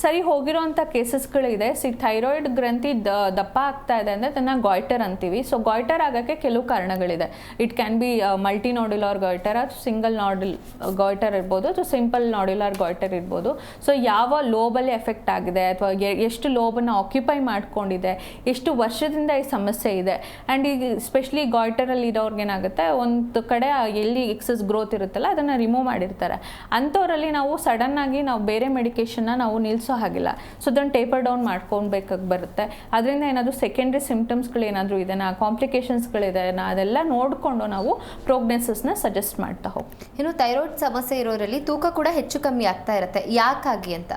ಸರಿ ಹೋಗಿರೋಂಥ ಕೇಸಸ್ಗಳಿದೆ. ಸಿ, ಥೈರಾಯ್ಡ್ ಗ್ರಂಥಿ ದ, ದಪ್ಪ ಆಗ್ತಾ ಇದೆ ಅಂದರೆ ಅದನ್ನು ಗಾಯ್ಟರ್ ಅಂತೀವಿ. ಸೊ, ಗಾಯ್ಟರ್ ಆಗೋಕ್ಕೆ ಕೆಲವು ಕಾರಣಗಳಿದೆ. It can be multinodular goitre single nodule goitre ಇರ್ಬೋದು, ಅಥವಾ ಸಿಂಪಲ್ ನಾಡ್ಯುಲಾರ್ ಗಾಯ್ಟರ್ ಇರ್ಬೋದು. ಸೊ, ಯಾವ ಲೋಬಲ್ಲಿ ಎಫೆಕ್ಟ್ ಆಗಿದೆ, ಅಥವಾ ಎಷ್ಟು ಲೋಬನ್ನು ಆಕ್ಯುಪೈ ಮಾಡ್ಕೊಂಡಿದೆ, ಎಷ್ಟು ವರ್ಷದಿಂದ ಈ ಸಮಸ್ಯೆ ಇದೆ. ಆ್ಯಂಡ್ ಈಗ ಸ್ಪೆಷಲಿ ಗಾಯ್ಟರಲ್ಲಿ ಇರೋರ್ಗೇನಾಗುತ್ತೆ ಒಂದು ಕಡೆ ಎಲ್ಲಿ ಎಕ್ಸಸ್ ಗ್ರೋತ್ ಇರುತ್ತಲ್ಲ, ಅದನ್ನು ರಿಮೂವ್ ಮಾಡಿರ್ತಾರೆ. ಅಂಥವರಲ್ಲಿ ನಾವು ಸಡನ್ನಾಗಿ ನಾವು ಬೇರೆ ಮೆಡಿಕೇಶನ್ನ ನಾವು ನಿಲ್ಲಿಸೋ ಹಾಗಿಲ್ಲ. ಸೊ ಅದನ್ನು ಟೇಪರ್ ಡೌನ್ ಮಾಡ್ಕೊಬೇಕಾಗಿ ಬರುತ್ತೆ. ಅದರಿಂದ ಏನಾದರೂ ಸೆಕೆಂಡ್ರಿ ಸಿಮ್ಟಮ್ಸ್ಗಳು ಏನಾದರೂ ಇದೆ ನಾ ಕಾಂಪ್ಲಿಕೇಶನ್ಸ್ಗಳಿದೆ ನಾ ಅದೆಲ್ಲ ನೋಡಿಕೊಂಡು ನಾವು ಪ್ರೋಗ್ನೆಸಸ್ನ ಸಜೆಸ್ಟ್ ಮಾಡ್ತಾ ಹೋಗ್ತೀವಿ. ಇನ್ನು ಥೈರಾಯ್ಡ್ ಸಮಸ್ಯೆ ಇರೋರಲ್ಲಿ ತೂಕ ಕೂಡ ಹೆಚ್ಚು ಕಮ್ಮಿ ಆಗ್ತಾ ಇರುತ್ತೆ. ಯಾಕಾಗಿ ಅಂತ?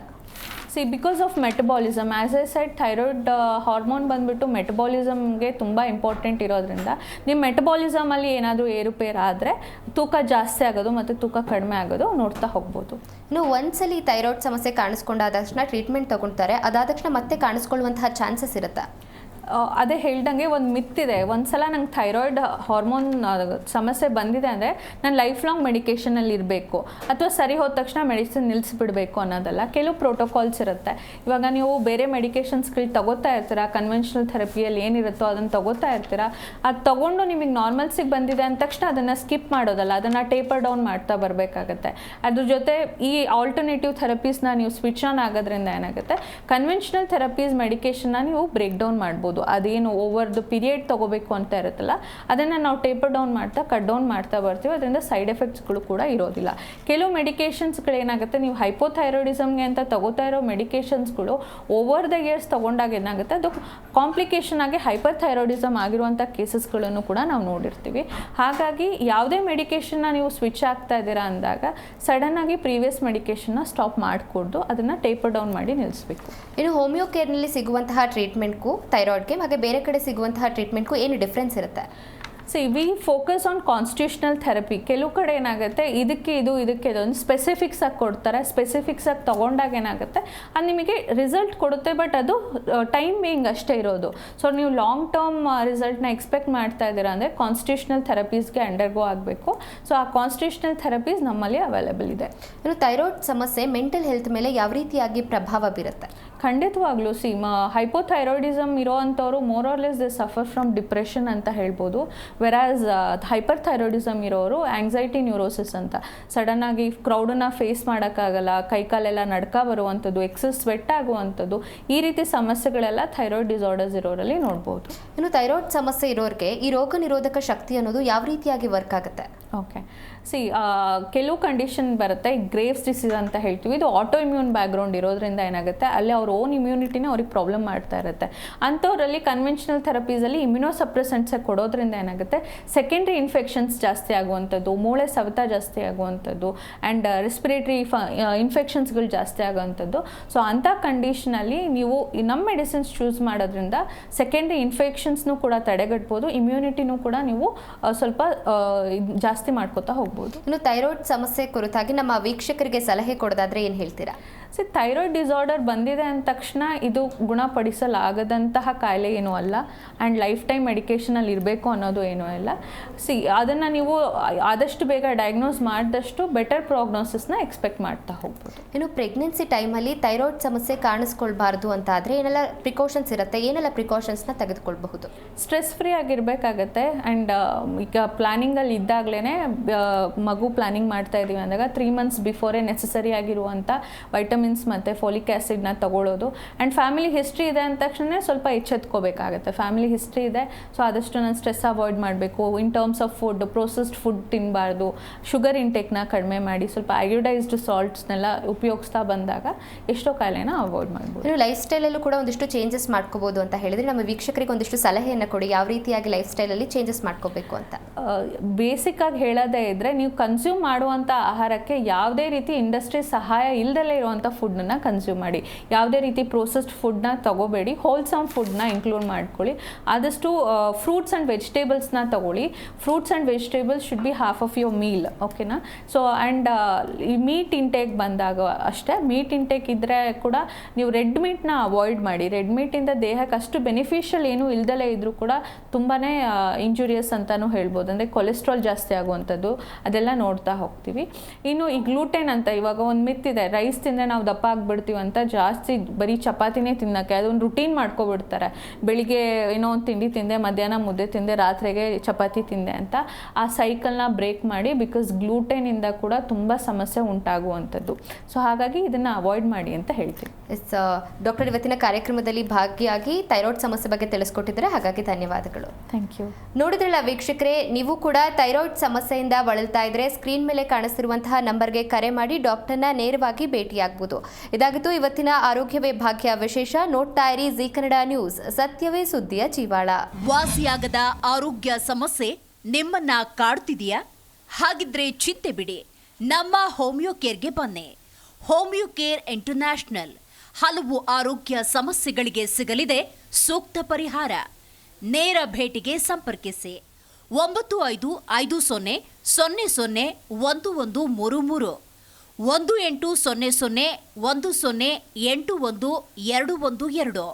See because of metabolism as a side thyroid hormone ಬಂದುಬಿಟ್ಟು ಮೆಟಬಾಲಿಸಮ್ಗೆ ತುಂಬ ಇಂಪಾರ್ಟೆಂಟ್ ಇರೋದ್ರಿಂದ ನಿಮ್ಮ ಮೆಟಬಾಲಿಸಮಲ್ಲಿ ಏನಾದರೂ ಏರುಪೇರಾದರೆ ತೂಕ ಜಾಸ್ತಿ ಆಗೋದು ಮತ್ತು ತೂಕ ಕಡಿಮೆ ಆಗೋದು ನೋಡ್ತಾ ಹೋಗ್ಬೋದು. ಇನ್ನು ಒಂದ್ಸಲಿ ಥೈರಾಯ್ಡ್ ಸಮಸ್ಯೆ ಕಾಣಿಸ್ಕೊಂಡಾದ ತಕ್ಷಣ ಟ್ರೀಟ್ಮೆಂಟ್ ತಗೊಳ್ತಾರೆ, ಅದಾದ ತಕ್ಷಣ ಮತ್ತೆ ಕಾಣಿಸ್ಕೊಳ್ಳುವಂತಹ ಚಾನ್ಸಸ್ ಇರುತ್ತಾ? ಅದೇ ಹೇಳ್ದಂಗೆ ಒಂದು ಮಿತ್ತಿದೆ ಒಂದು ಸಲ ನಂಗೆ ಥೈರಾಯ್ಡ್ ಹಾರ್ಮೋನ್ ಸಮಸ್ಯೆ ಬಂದಿದೆ ಅಂದರೆ ನಾನು ಲೈಫ್ ಲಾಂಗ್ ಮೆಡಿಕೇಷನಲ್ಲಿ ಇರಬೇಕು. ಅಥವಾ ಸರಿ ಹೋದ ತಕ್ಷಣ ಮೆಡಿಸಿನ್ ನಿಲ್ಲಿಸ್ಬಿಡ್ಬೇಕು ಅನ್ನೋದಲ್ಲ. ಕೆಲವು ಪ್ರೋಟೋಕಾಲ್ಸ್ ಇರುತ್ತೆ. ಇವಾಗ ನೀವು ಬೇರೆ ಮೆಡಿಕೇಷನ್ಸ್ಗಳು ತಗೋತಾ ಇರ್ತೀರಾ? ಕನ್ವೆನ್ಷನಲ್ ಥೆರಪಿಯಲ್ಲಿ ಏನಿರುತ್ತೋ ಅದನ್ನು ತಗೋತಾ ಇರ್ತೀರಾ? ಅದು ತಗೊಂಡು ನಿಮಗೆ ನಾರ್ಮಲ್ಸಿಗೆ ಬಂದಿದೆ ಅಂದ ತಕ್ಷಣ ಅದನ್ನು ಸ್ಕಿಪ್ ಮಾಡೋದಲ್ಲ. ಅದನ್ನು ಟೇಪರ್ ಡೌನ್ ಮಾಡ್ತಾ ಬರಬೇಕಾಗತ್ತೆ. ಅದ್ರ ಜೊತೆ ಈ ಆಲ್ಟರ್ನೇಟಿವ್ ಥೆರಪೀಸ್ನ ನೀವು ಸ್ವಿಚ್ ಆನ್ ಆಗೋದ್ರಿಂದ ಏನಾಗುತ್ತೆ? ಕನ್ವೆನ್ಷನಲ್ ಥೆರಪೀಸ್ ಮೆಡಿಕೇಷನ್ನ ನೀವು ಬ್ರೇಕ್ ಡೌನ್ ಮಾಡ್ಬೋದು. ಅದೇನು ಓವರ್ದು ಪೀರಿಯಡ್ ತೊಗೋಬೇಕು ಅಂತ ಇರುತ್ತಲ್ಲ, ಅದನ್ನು ನಾವು ಟೇಪರ್ ಡೌನ್ ಮಾಡ್ತಾ ಕಟ್ ಡೌನ್ ಮಾಡ್ತಾ ಬರ್ತೀವಿ. ಅದರಿಂದ ಸೈಡ್ ಎಫೆಕ್ಟ್ಸ್ಗಳು ಕೂಡ ಇರೋದಿಲ್ಲ. ಕೆಲವು ಮೆಡಿಕೇಷನ್ಸ್ಗಳೇನಾಗುತ್ತೆ ನೀವು ಹೈಪೋಥೈರಾಯ್ಡಿಸಮ್ಗೆ ಅಂತ ತಗೋತಾ ಇರೋ ಮೆಡಿಕೇಷನ್ಸ್ಗಳು ಓವರ್ ದ ಇಯರ್ಸ್ ತೊಗೊಂಡಾಗ ಏನಾಗುತ್ತೆ, ಅದು ಕಾಂಪ್ಲಿಕೇಶನ್ ಆಗಿ ಹೈಪರ್ ಥೈರಾಯ್ಡಿಸಮ್ ಆಗಿರುವಂಥ ಕೇಸಸ್ಗಳನ್ನು ಕೂಡ ನಾವು ನೋಡಿರ್ತೀವಿ. ಹಾಗಾಗಿ ಯಾವುದೇ ಮೆಡಿಕೇಷನ್ನ ನೀವು ಸ್ವಿಚ್ ಆಗ್ತಾ ಇದ್ದೀರಾ ಅಂದಾಗ ಸಡನ್ನಾಗಿ ಪ್ರೀವಿಯಸ್ ಮೆಡಿಕೇಷನ್ನ ಸ್ಟಾಪ್ ಮಾಡಿಕೊಡ್ದು, ಅದನ್ನು ಟೇಪರ್ ಡೌನ್ ಮಾಡಿ ನಿಲ್ಲಿಸಬೇಕು ಇನ್ನು ಹೋಮಿಯೋ ಕೇರ್ನಲ್ಲಿ ಸಿಗುವಂತಹ ಟ್ರೀಟ್ಮೆಂಟ್ಗೂ ಥೈರಾಯ್ಡ್ಗೆ ಹಾಗೆ ಬೇರೆ ಕಡೆ ಸಿಗುವಂತಹ ಟ್ರೀಟ್ಮೆಂಟ್ಗೂ ಏನು ಡಿಫ್ರೆನ್ಸ್ ಇರುತ್ತೆ? See we focus on constitutional therapy ಕೆಲವು ಕಡೆ ಏನಾಗುತ್ತೆ ಇದಕ್ಕೆ ಇದು ಇದಕ್ಕೆ ಇದು ಒಂದು ಸ್ಪೆಸಿಫಿಕ್ಸ್ ಆಗಿ ಕೊಡ್ತಾರೆ. ಸ್ಪೆಸಿಫಿಕ್ಸ್ ಆಗಿ ತೊಗೊಂಡಾಗ ಏನಾಗುತ್ತೆ ಅದು ನಿಮಗೆ ರಿಸಲ್ಟ್ ಕೊಡುತ್ತೆ ಬಟ್ ಅದು ಟೈಮ್ ಬೇಯಿಂಗ್ ಅಷ್ಟೇ ಇರೋದು. ಸೊ ನೀವು ಲಾಂಗ್ ಟರ್ಮ್ ರಿಸಲ್ಟ್ನ ಎಕ್ಸ್ಪೆಕ್ಟ್ ಮಾಡ್ತಾ ಇದ್ದೀರಾ ಅಂದರೆ ಕಾನ್ಸ್ಟಿಟ್ಯೂಷನಲ್ ಥೆರಪೀಸ್ಗೆ ಅಂಡರ್ಗೋ ಆಗಬೇಕು. ಸೊ ಆ ಕಾನ್ಸ್ಟಿಟ್ಯೂಷನಲ್ ಥೆರಪೀಸ್ ನಮ್ಮಲ್ಲಿ ಅವೈಲೇಬಲ್ ಇದೆ. ಇನ್ನು ಥೈರಾಯ್ಡ್ ಸಮಸ್ಯೆ ಮೆಂಟಲ್ ಹೆಲ್ತ್ ಮೇಲೆ ಯಾವ ರೀತಿಯಾಗಿ ಪ್ರಭಾವ ಬೀರುತ್ತೆ? ಖಂಡಿತವಾಗ್ಲೂ ಸಿ ಮ ಹೈಪೋಥೈರಾಯ್ಡಿಸಮ್ ಇರೋ ಅಂಥವ್ರು more or less they suffer from depression ಅಂತ ಹೇಳ್ಬೋದು. ವೆರಾಸ್ ಹೈಪರ್ ಥೈರಾಯ್ಡಿಸಮ್ ಇರೋರು ಆಂಗ್ಸೈಟಿ ನ್ಯೂರೋಸಿಸ್ ಅಂತ. ಸಡನ್ನಾಗಿ ಕ್ರೌಡನ್ನು ಫೇಸ್ ಮಾಡೋಕ್ಕಾಗಲ್ಲ ಕೈಕಾಲೆಲ್ಲ ನಡ್ಕ ಬರುವಂಥದ್ದು ಎಕ್ಸಸ್ ಸ್ವೆಟ್ ಆಗುವಂಥದ್ದು ಈ ರೀತಿ ಸಮಸ್ಯೆಗಳೆಲ್ಲ ಥೈರಾಯ್ಡ್ ಡಿಸಾರ್ಡರ್ಸ್ ಇರೋರಲ್ಲಿ ನೋಡ್ಬೋದು. ಇನ್ನು ಥೈರಾಯ್ಡ್ ಸಮಸ್ಯೆ ಇರೋರಿಗೆ ಈ ರೋಗ ನಿರೋಧಕ ಶಕ್ತಿ ಅನ್ನೋದು ಯಾವ ರೀತಿಯಾಗಿ ವರ್ಕ್ ಆಗುತ್ತೆ? ಓಕೆ ಸಿ ಕೆಲವು ಕಂಡೀಷನ್ ಬರುತ್ತೆ ಗ್ರೇವ್ಸ್ ಡಿಸೀಸ್ ಅಂತ ಹೇಳ್ತೀವಿ. ಇದು ಆಟೋ ಇಮ್ಯೂನ್ ಬ್ಯಾಕ್ಗ್ರೌಂಡ್ ಇರೋದ್ರಿಂದ ಏನಾಗುತ್ತೆ, ಅಲ್ಲಿ ಅವ್ರ ಓನ್ ಇಮ್ಯುನಿಟಿನೇ ಅವ್ರಿಗೆ ಪ್ರಾಬ್ಲಮ್ ಮಾಡ್ತಾ ಇರುತ್ತೆ. ಅಂಥವರಲ್ಲಿ ಕನ್ವೆನ್ಷನಲ್ ಥೆರಪೀಸಲ್ಲಿ ಇಮ್ಯುನೋಸಪ್ರೆಸೆಂಟ್ಸೇ ಕೊಡೋದ್ರಿಂದ ಏನಾಗುತ್ತೆ ಸೆಕೆಂಡ್ರಿ ಇನ್ಫೆಕ್ಷನ್ಸ್ ಜಾಸ್ತಿ ಆಗುವಂಥದ್ದು, ಮೂಳೆ ಸವೆತ ಜಾಸ್ತಿ ಆಗುವಂಥದ್ದು ಆ್ಯಂಡ್ ರೆಸ್ಪಿರೇಟ್ರಿ ಫ ಇನ್ಫೆಕ್ಷನ್ಸ್ಗಳು ಜಾಸ್ತಿ ಆಗುವಂಥದ್ದು. ಸೊ ಅಂಥ ಕಂಡೀಷನಲ್ಲಿ ನೀವು ನಮ್ಮ ಮೆಡಿಸಿನ್ಸ್ ಚೂಸ್ ಮಾಡೋದ್ರಿಂದ ಸೆಕೆಂಡ್ರಿ ಇನ್ಫೆಕ್ಷನ್ಸ್ನೂ ಕೂಡ ತಡೆಗಟ್ಬೋದು ಇಮ್ಯುನಿಟಿನೂ ಕೂಡ ನೀವು ಸ್ವಲ್ಪ ಜಾಸ್ತಿ ಮಾಡ್ಕೋತಾ ಹೋಗ್ಬೋದು. ಇನ್ನು ಥೈರಾಯ್ಡ್ ಸಮಸ್ಯೆ ಕುರಿತಾಗಿ ನಮ್ಮ ವೀಕ್ಷಕರಿಗೆ ಸಲಹೆ ಕೊಡೋದಾದ್ರೆ ಏನು ಹೇಳ್ತೀರಾ? ಸೊ ಥೈರಾಯ್ಡ್ ಡಿಸಾರ್ಡರ್ ಬಂದಿದೆ ಅಂದ ತಕ್ಷಣ ಇದು ಗುಣಪಡಿಸಲಾಗದಂತಹ ಕಾಯಿಲೆ ಏನೂ ಅಲ್ಲ. ಆ್ಯಂಡ್ ಲೈಫ್ ಟೈಮ್ ಮೆಡಿಕೇಷನಲ್ಲಿ ಇರಬೇಕು ಅನ್ನೋದು ಏನೂ ಇಲ್ಲ. ಸಿ ಅದನ್ನು ನೀವು ಆದಷ್ಟು ಬೇಗ ಡಯಾಗ್ನೋಸ್ ಮಾಡಿದಷ್ಟು ಬೆಟರ್ ಪ್ರೋಗ್ನೋಸಿಸ್ನ ಎಕ್ಸ್ಪೆಕ್ಟ್ ಮಾಡ್ತಾ ಹೋಗ್ಬೋದು. ಇನ್ನು ಪ್ರೆಗ್ನೆನ್ಸಿ ಟೈಮಲ್ಲಿ ಥೈರಾಯ್ಡ್ ಸಮಸ್ಯೆ ಕಾಣಿಸ್ಕೊಳ್ಬಾರ್ದು ಅಂತ ಆದರೆ ಏನೆಲ್ಲ ಪ್ರಿಕಾಷನ್ಸ್ ಇರುತ್ತೆ? ಏನೆಲ್ಲ ಪ್ರಿಕಾಷನ್ಸ್ನ ತೆಗೆದುಕೊಳ್ಬಹುದು? ಸ್ಟ್ರೆಸ್ ಫ್ರೀ ಆಗಿರಬೇಕಾಗತ್ತೆ. ಆ್ಯಂಡ್ ಈಗ ಪ್ಲ್ಯಾನಿಂಗಲ್ಲಿ ಇದ್ದಾಗಲೇ ಮಗು ಪ್ಲಾನಿಂಗ್ ಮಾಡ್ತಾ ಇದ್ದೀವಿ ಅಂದಾಗ ತ್ರೀ ಮಂತ್ಸ್ ಬಿಫೋರೇ ನೆಸಸರಿ ಆಗಿರುವಂಥ ವೈಟಮಿನ್ಸ್ ಮತ್ತು ಫೋಲಿಕ್ ಆ್ಯಸಿಡ್ನ ತಗೊಳ್ಳೋದು. ಆ್ಯಂಡ್ ಫ್ಯಾಮಿಲಿ ಹಿಸ್ಟ್ರಿ ಇದೆ ಅಂದ ತಕ್ಷಣ ಸ್ವಲ್ಪ ಎಚ್ಚೆತ್ಕೋಬೇಕಾಗುತ್ತೆ. ಫ್ಯಾಮಿಲಿ ಹಿಸ್ಟ್ರಿ ಇದೆ. ಸೊ ಆದಷ್ಟು ನಾನು ಸ್ಟ್ರೆಸ್ ಅವಾಯ್ಡ್ ಮಾಡಬೇಕು in terms of food processed food ತಿನ್ನಬಾರ್ದು ಶುಗರ್ ಇಂಟೇಕ್ನ ಕಡಿಮೆ ಮಾಡಿ ಸ್ವಲ್ಪ ಅಯೋಡೈಸ್ಡ್ ಸಾಲ್ಟ್ಸ್ನೆಲ್ಲ ಉಪಯೋಗಿಸ್ತಾ ಬಂದಾಗ ಎಷ್ಟೋ ಕಾಯಿಲೆನ ಅವಾಯ್ಡ್ ಮಾಡ್ಬೋದು. ಇನ್ನು ಲೈಫ್ ಸ್ಟೈಲಲ್ಲೂ ಕೂಡ ಒಂದಿಷ್ಟು ಚೇಂಜಸ್ ಮಾಡ್ಕೋಬೋದು ಅಂತ ಹೇಳಿದ್ರೆ ನಮ್ಮ ವೀಕ್ಷಕರಿಗೆ ಒಂದಿಷ್ಟು ಸಲಹೆಯನ್ನು ಕೊಡಿ. ಯಾವ ರೀತಿಯಾಗಿ ಲೈಫ್ ಸ್ಟೈಲಲ್ಲಿ ಚೇಂಜಸ್ ಮಾಡ್ಕೋಬೇಕು ಅಂತ? ಬೇಸಿಕ್ ಆಗಿ ಹೇಳೋದೇ ಇದ್ದರೆ ನೀವು ಕನ್ಸ್ಯೂಮ್ ಮಾಡುವಂಥ ಆಹಾರಕ್ಕೆ ಯಾವುದೇ ರೀತಿ ಇಂಡಸ್ಟ್ರಿ ಸಹಾಯ ಇಲ್ಲದಲ್ಲೇ ಇರುವಂಥ ಫುಡ್ಡನ್ನ ಕನ್ಸ್ಯೂಮ್ ಮಾಡಿ. ಯಾವುದೇ ರೀತಿ ಪ್ರೋಸೆಸ್ಡ್ ಫುಡ್ನ ತಗೋಬೇಡಿ. ಹೋಲ್ಸಮ್ ಫುಡ್ನ ಇನ್ಕ್ಲೂಡ್ ಮಾಡ್ಕೊಳ್ಳಿ. ಆದಷ್ಟು ಫ್ರೂಟ್ಸ್ ಆ್ಯಂಡ್ ವೆಜಿಟೇಬಲ್ಸ್ನ ತಗೊಳ್ಳಿ. Fruits and vegetables should be half of your meal ಓಕೆನಾ ಸೊ ಆ್ಯಂಡ್ ಈ ಮೀಟ್ ಇಂಟೇಕ್ ಬಂದಾಗ ಅಷ್ಟೇ. ಮೀಟ್ ಇಂಟೇಕ್ ಇದ್ದರೆ ಕೂಡ ನೀವು ರೆಡ್ ಮೀಟ್ನ ಅವಾಯ್ಡ್ ಮಾಡಿ. ರೆಡ್ ಮೀಟಿಂದ ದೇಹಕ್ಕೆ ಅಷ್ಟು ಬೆನಿಫಿಷಿಯಲ್ ಏನೂ ಇಲ್ದಲೇ ಇದ್ದರೂ ಕೂಡ ತುಂಬಾ ಇಂಜುರಿಯಸ್ ಅಂತಲೂ ಹೇಳ್ಬೋದು. ಅಂದರೆ ಕೊಲೆಸ್ಟ್ರಾಲ್ ಜಾಸ್ತಿ ಆಗುವಂಥದ್ದು. ಅದೆಲ್ಲ ನೋಡ್ತಾ ಹೋಗ್ತೀವಿ. ಇನ್ನು ಈ ಗ್ಲೂಟೆನ್ ಅಂತ ಇವಾಗ ಒಂದು ಮಿತ್ತಿದೆ ರೈಸ್ ತಿಂದರೆ ನಾವು ದಪ್ಪ ಆಗಿಬಿಡ್ತೀವಿ ಅಂತ ಜಾಸ್ತಿ ಬರೀ ಚಪಾತಿನೇ ತಿನ್ನೋಕ್ಕೆ ಅದೊಂದು ರುಟೀನ್ ಮಾಡ್ಕೊಬಿಡ್ತಾರೆ. ಬೆಳಿಗ್ಗೆ ಏನೋ ಒಂದು ತಿಂಡಿ ತಿಂದೆ ಮಧ್ಯಾಹ್ನ ಮುದ್ದೆ ತಿಂದೆ ರಾತ್ರಿಗೆ ಚಪಾತಿ ತಿಂದೆ ಅಂತ ಆ ಸೈಕಲ್ನ ಬ್ರೇಕ್ ಮಾಡಿ ಬಿಕಾಸ್ ಗ್ಲೂಟೆನಿಂದ ಕೂಡ ತುಂಬ ಸಮಸ್ಯೆ ಉಂಟಾಗುವಂಥದ್ದು. ಸೊ ಹಾಗಾಗಿ ಇದನ್ನು ಅವಾಯ್ಡ್ ಮಾಡಿ ಅಂತ ಹೇಳ್ತೀನಿ. ಎಸ್ ಡಾಕ್ಟರ್ ಇವತ್ತಿನ ಕಾರ್ಯಕ್ರಮದಲ್ಲಿ ಭಾಗಿಯಾಗಿ ಥೈರಾಯ್ಡ್ ಸಮಸ್ಯೆ ಬಗ್ಗೆ ತಿಳಿಸ್ಕೊಟ್ಟಿದ್ದಾರೆ ಹಾಗಾಗಿ ಧನ್ಯವಾದಗಳು. ಥ್ಯಾಂಕ್ ಯು ನೋಡಿದ್ರಲ್ಲ ವೀಕ್ಷಕರೇ ನೀವು ಕೂಡ ಥೈರಾಯ್ಡ್ ಸಮಸ್ಯೆಯಿಂದ ಬಳಲ್ತಾ ಇದ್ರೆ ಸ್ಕ್ರೀನ್ ಮೇಲೆ ಕಾಣಿಸ್ತಿರುವಂತಹ ನಂಬರ್ಗೆ ಕರೆ ಮಾಡಿ ಡಾಕ್ಟರ್ನ ನೇರವಾಗಿ ಭೇಟಿಯಾಗಬಹುದು ಇದಾಗಿತ್ತು ಇವತ್ತಿನ ಆರೋಗ್ಯವೇ ಭಾಗ್ಯ ವಿಶೇಷ ನೋಡ್ತಾ ಇರಿ ಜಿ ಕನ್ನಡ ನ್ಯೂಸ್, ಸತ್ಯವೇ ಸುದ್ದಿಯ ಜೀವಾಳ ವಾಸಿಯಾಗದ ಆರೋಗ್ಯ ಸಮಸ್ಯೆ ನಿಮ್ಮನ್ನ ಕಾಡ್ತಿದೆಯಾ? ಹಾಗಿದ್ರೆ ಚಿಂತೆ ಬಿಡಿ. ನಮ್ಮ ಹೋಮಿಯೋ ಕೇರ್ಗೆ ಬನ್ನಿ. Homeo Care International. ಹಲವು ಆರೋಗ್ಯ ಸಮಸ್ಯೆಗಳಿಗೆ ಸಿಗಲಿದೆ ಸೂಕ್ತ ಪರಿಹಾರ. ನೇರ ಭೇಟಿಗೆ ಸಂಪರ್ಕಿಸಿ. ಒಂಬತ್ತು ಐದು ಐದು ಸೊನ್ನೆ ಸೊನ್ನೆ ಸೊನ್ನೆ ಒಂದು ಒಂದು ಮೂರು ಮೂರು. ಒಂದು ಎಂಟು ಸೊನ್ನೆ ಸೊನ್ನೆ ಒಂದು ಸೊನ್ನೆ ಎಂಟು ಒಂದು ಎರಡು ಒಂದು ಎರಡು.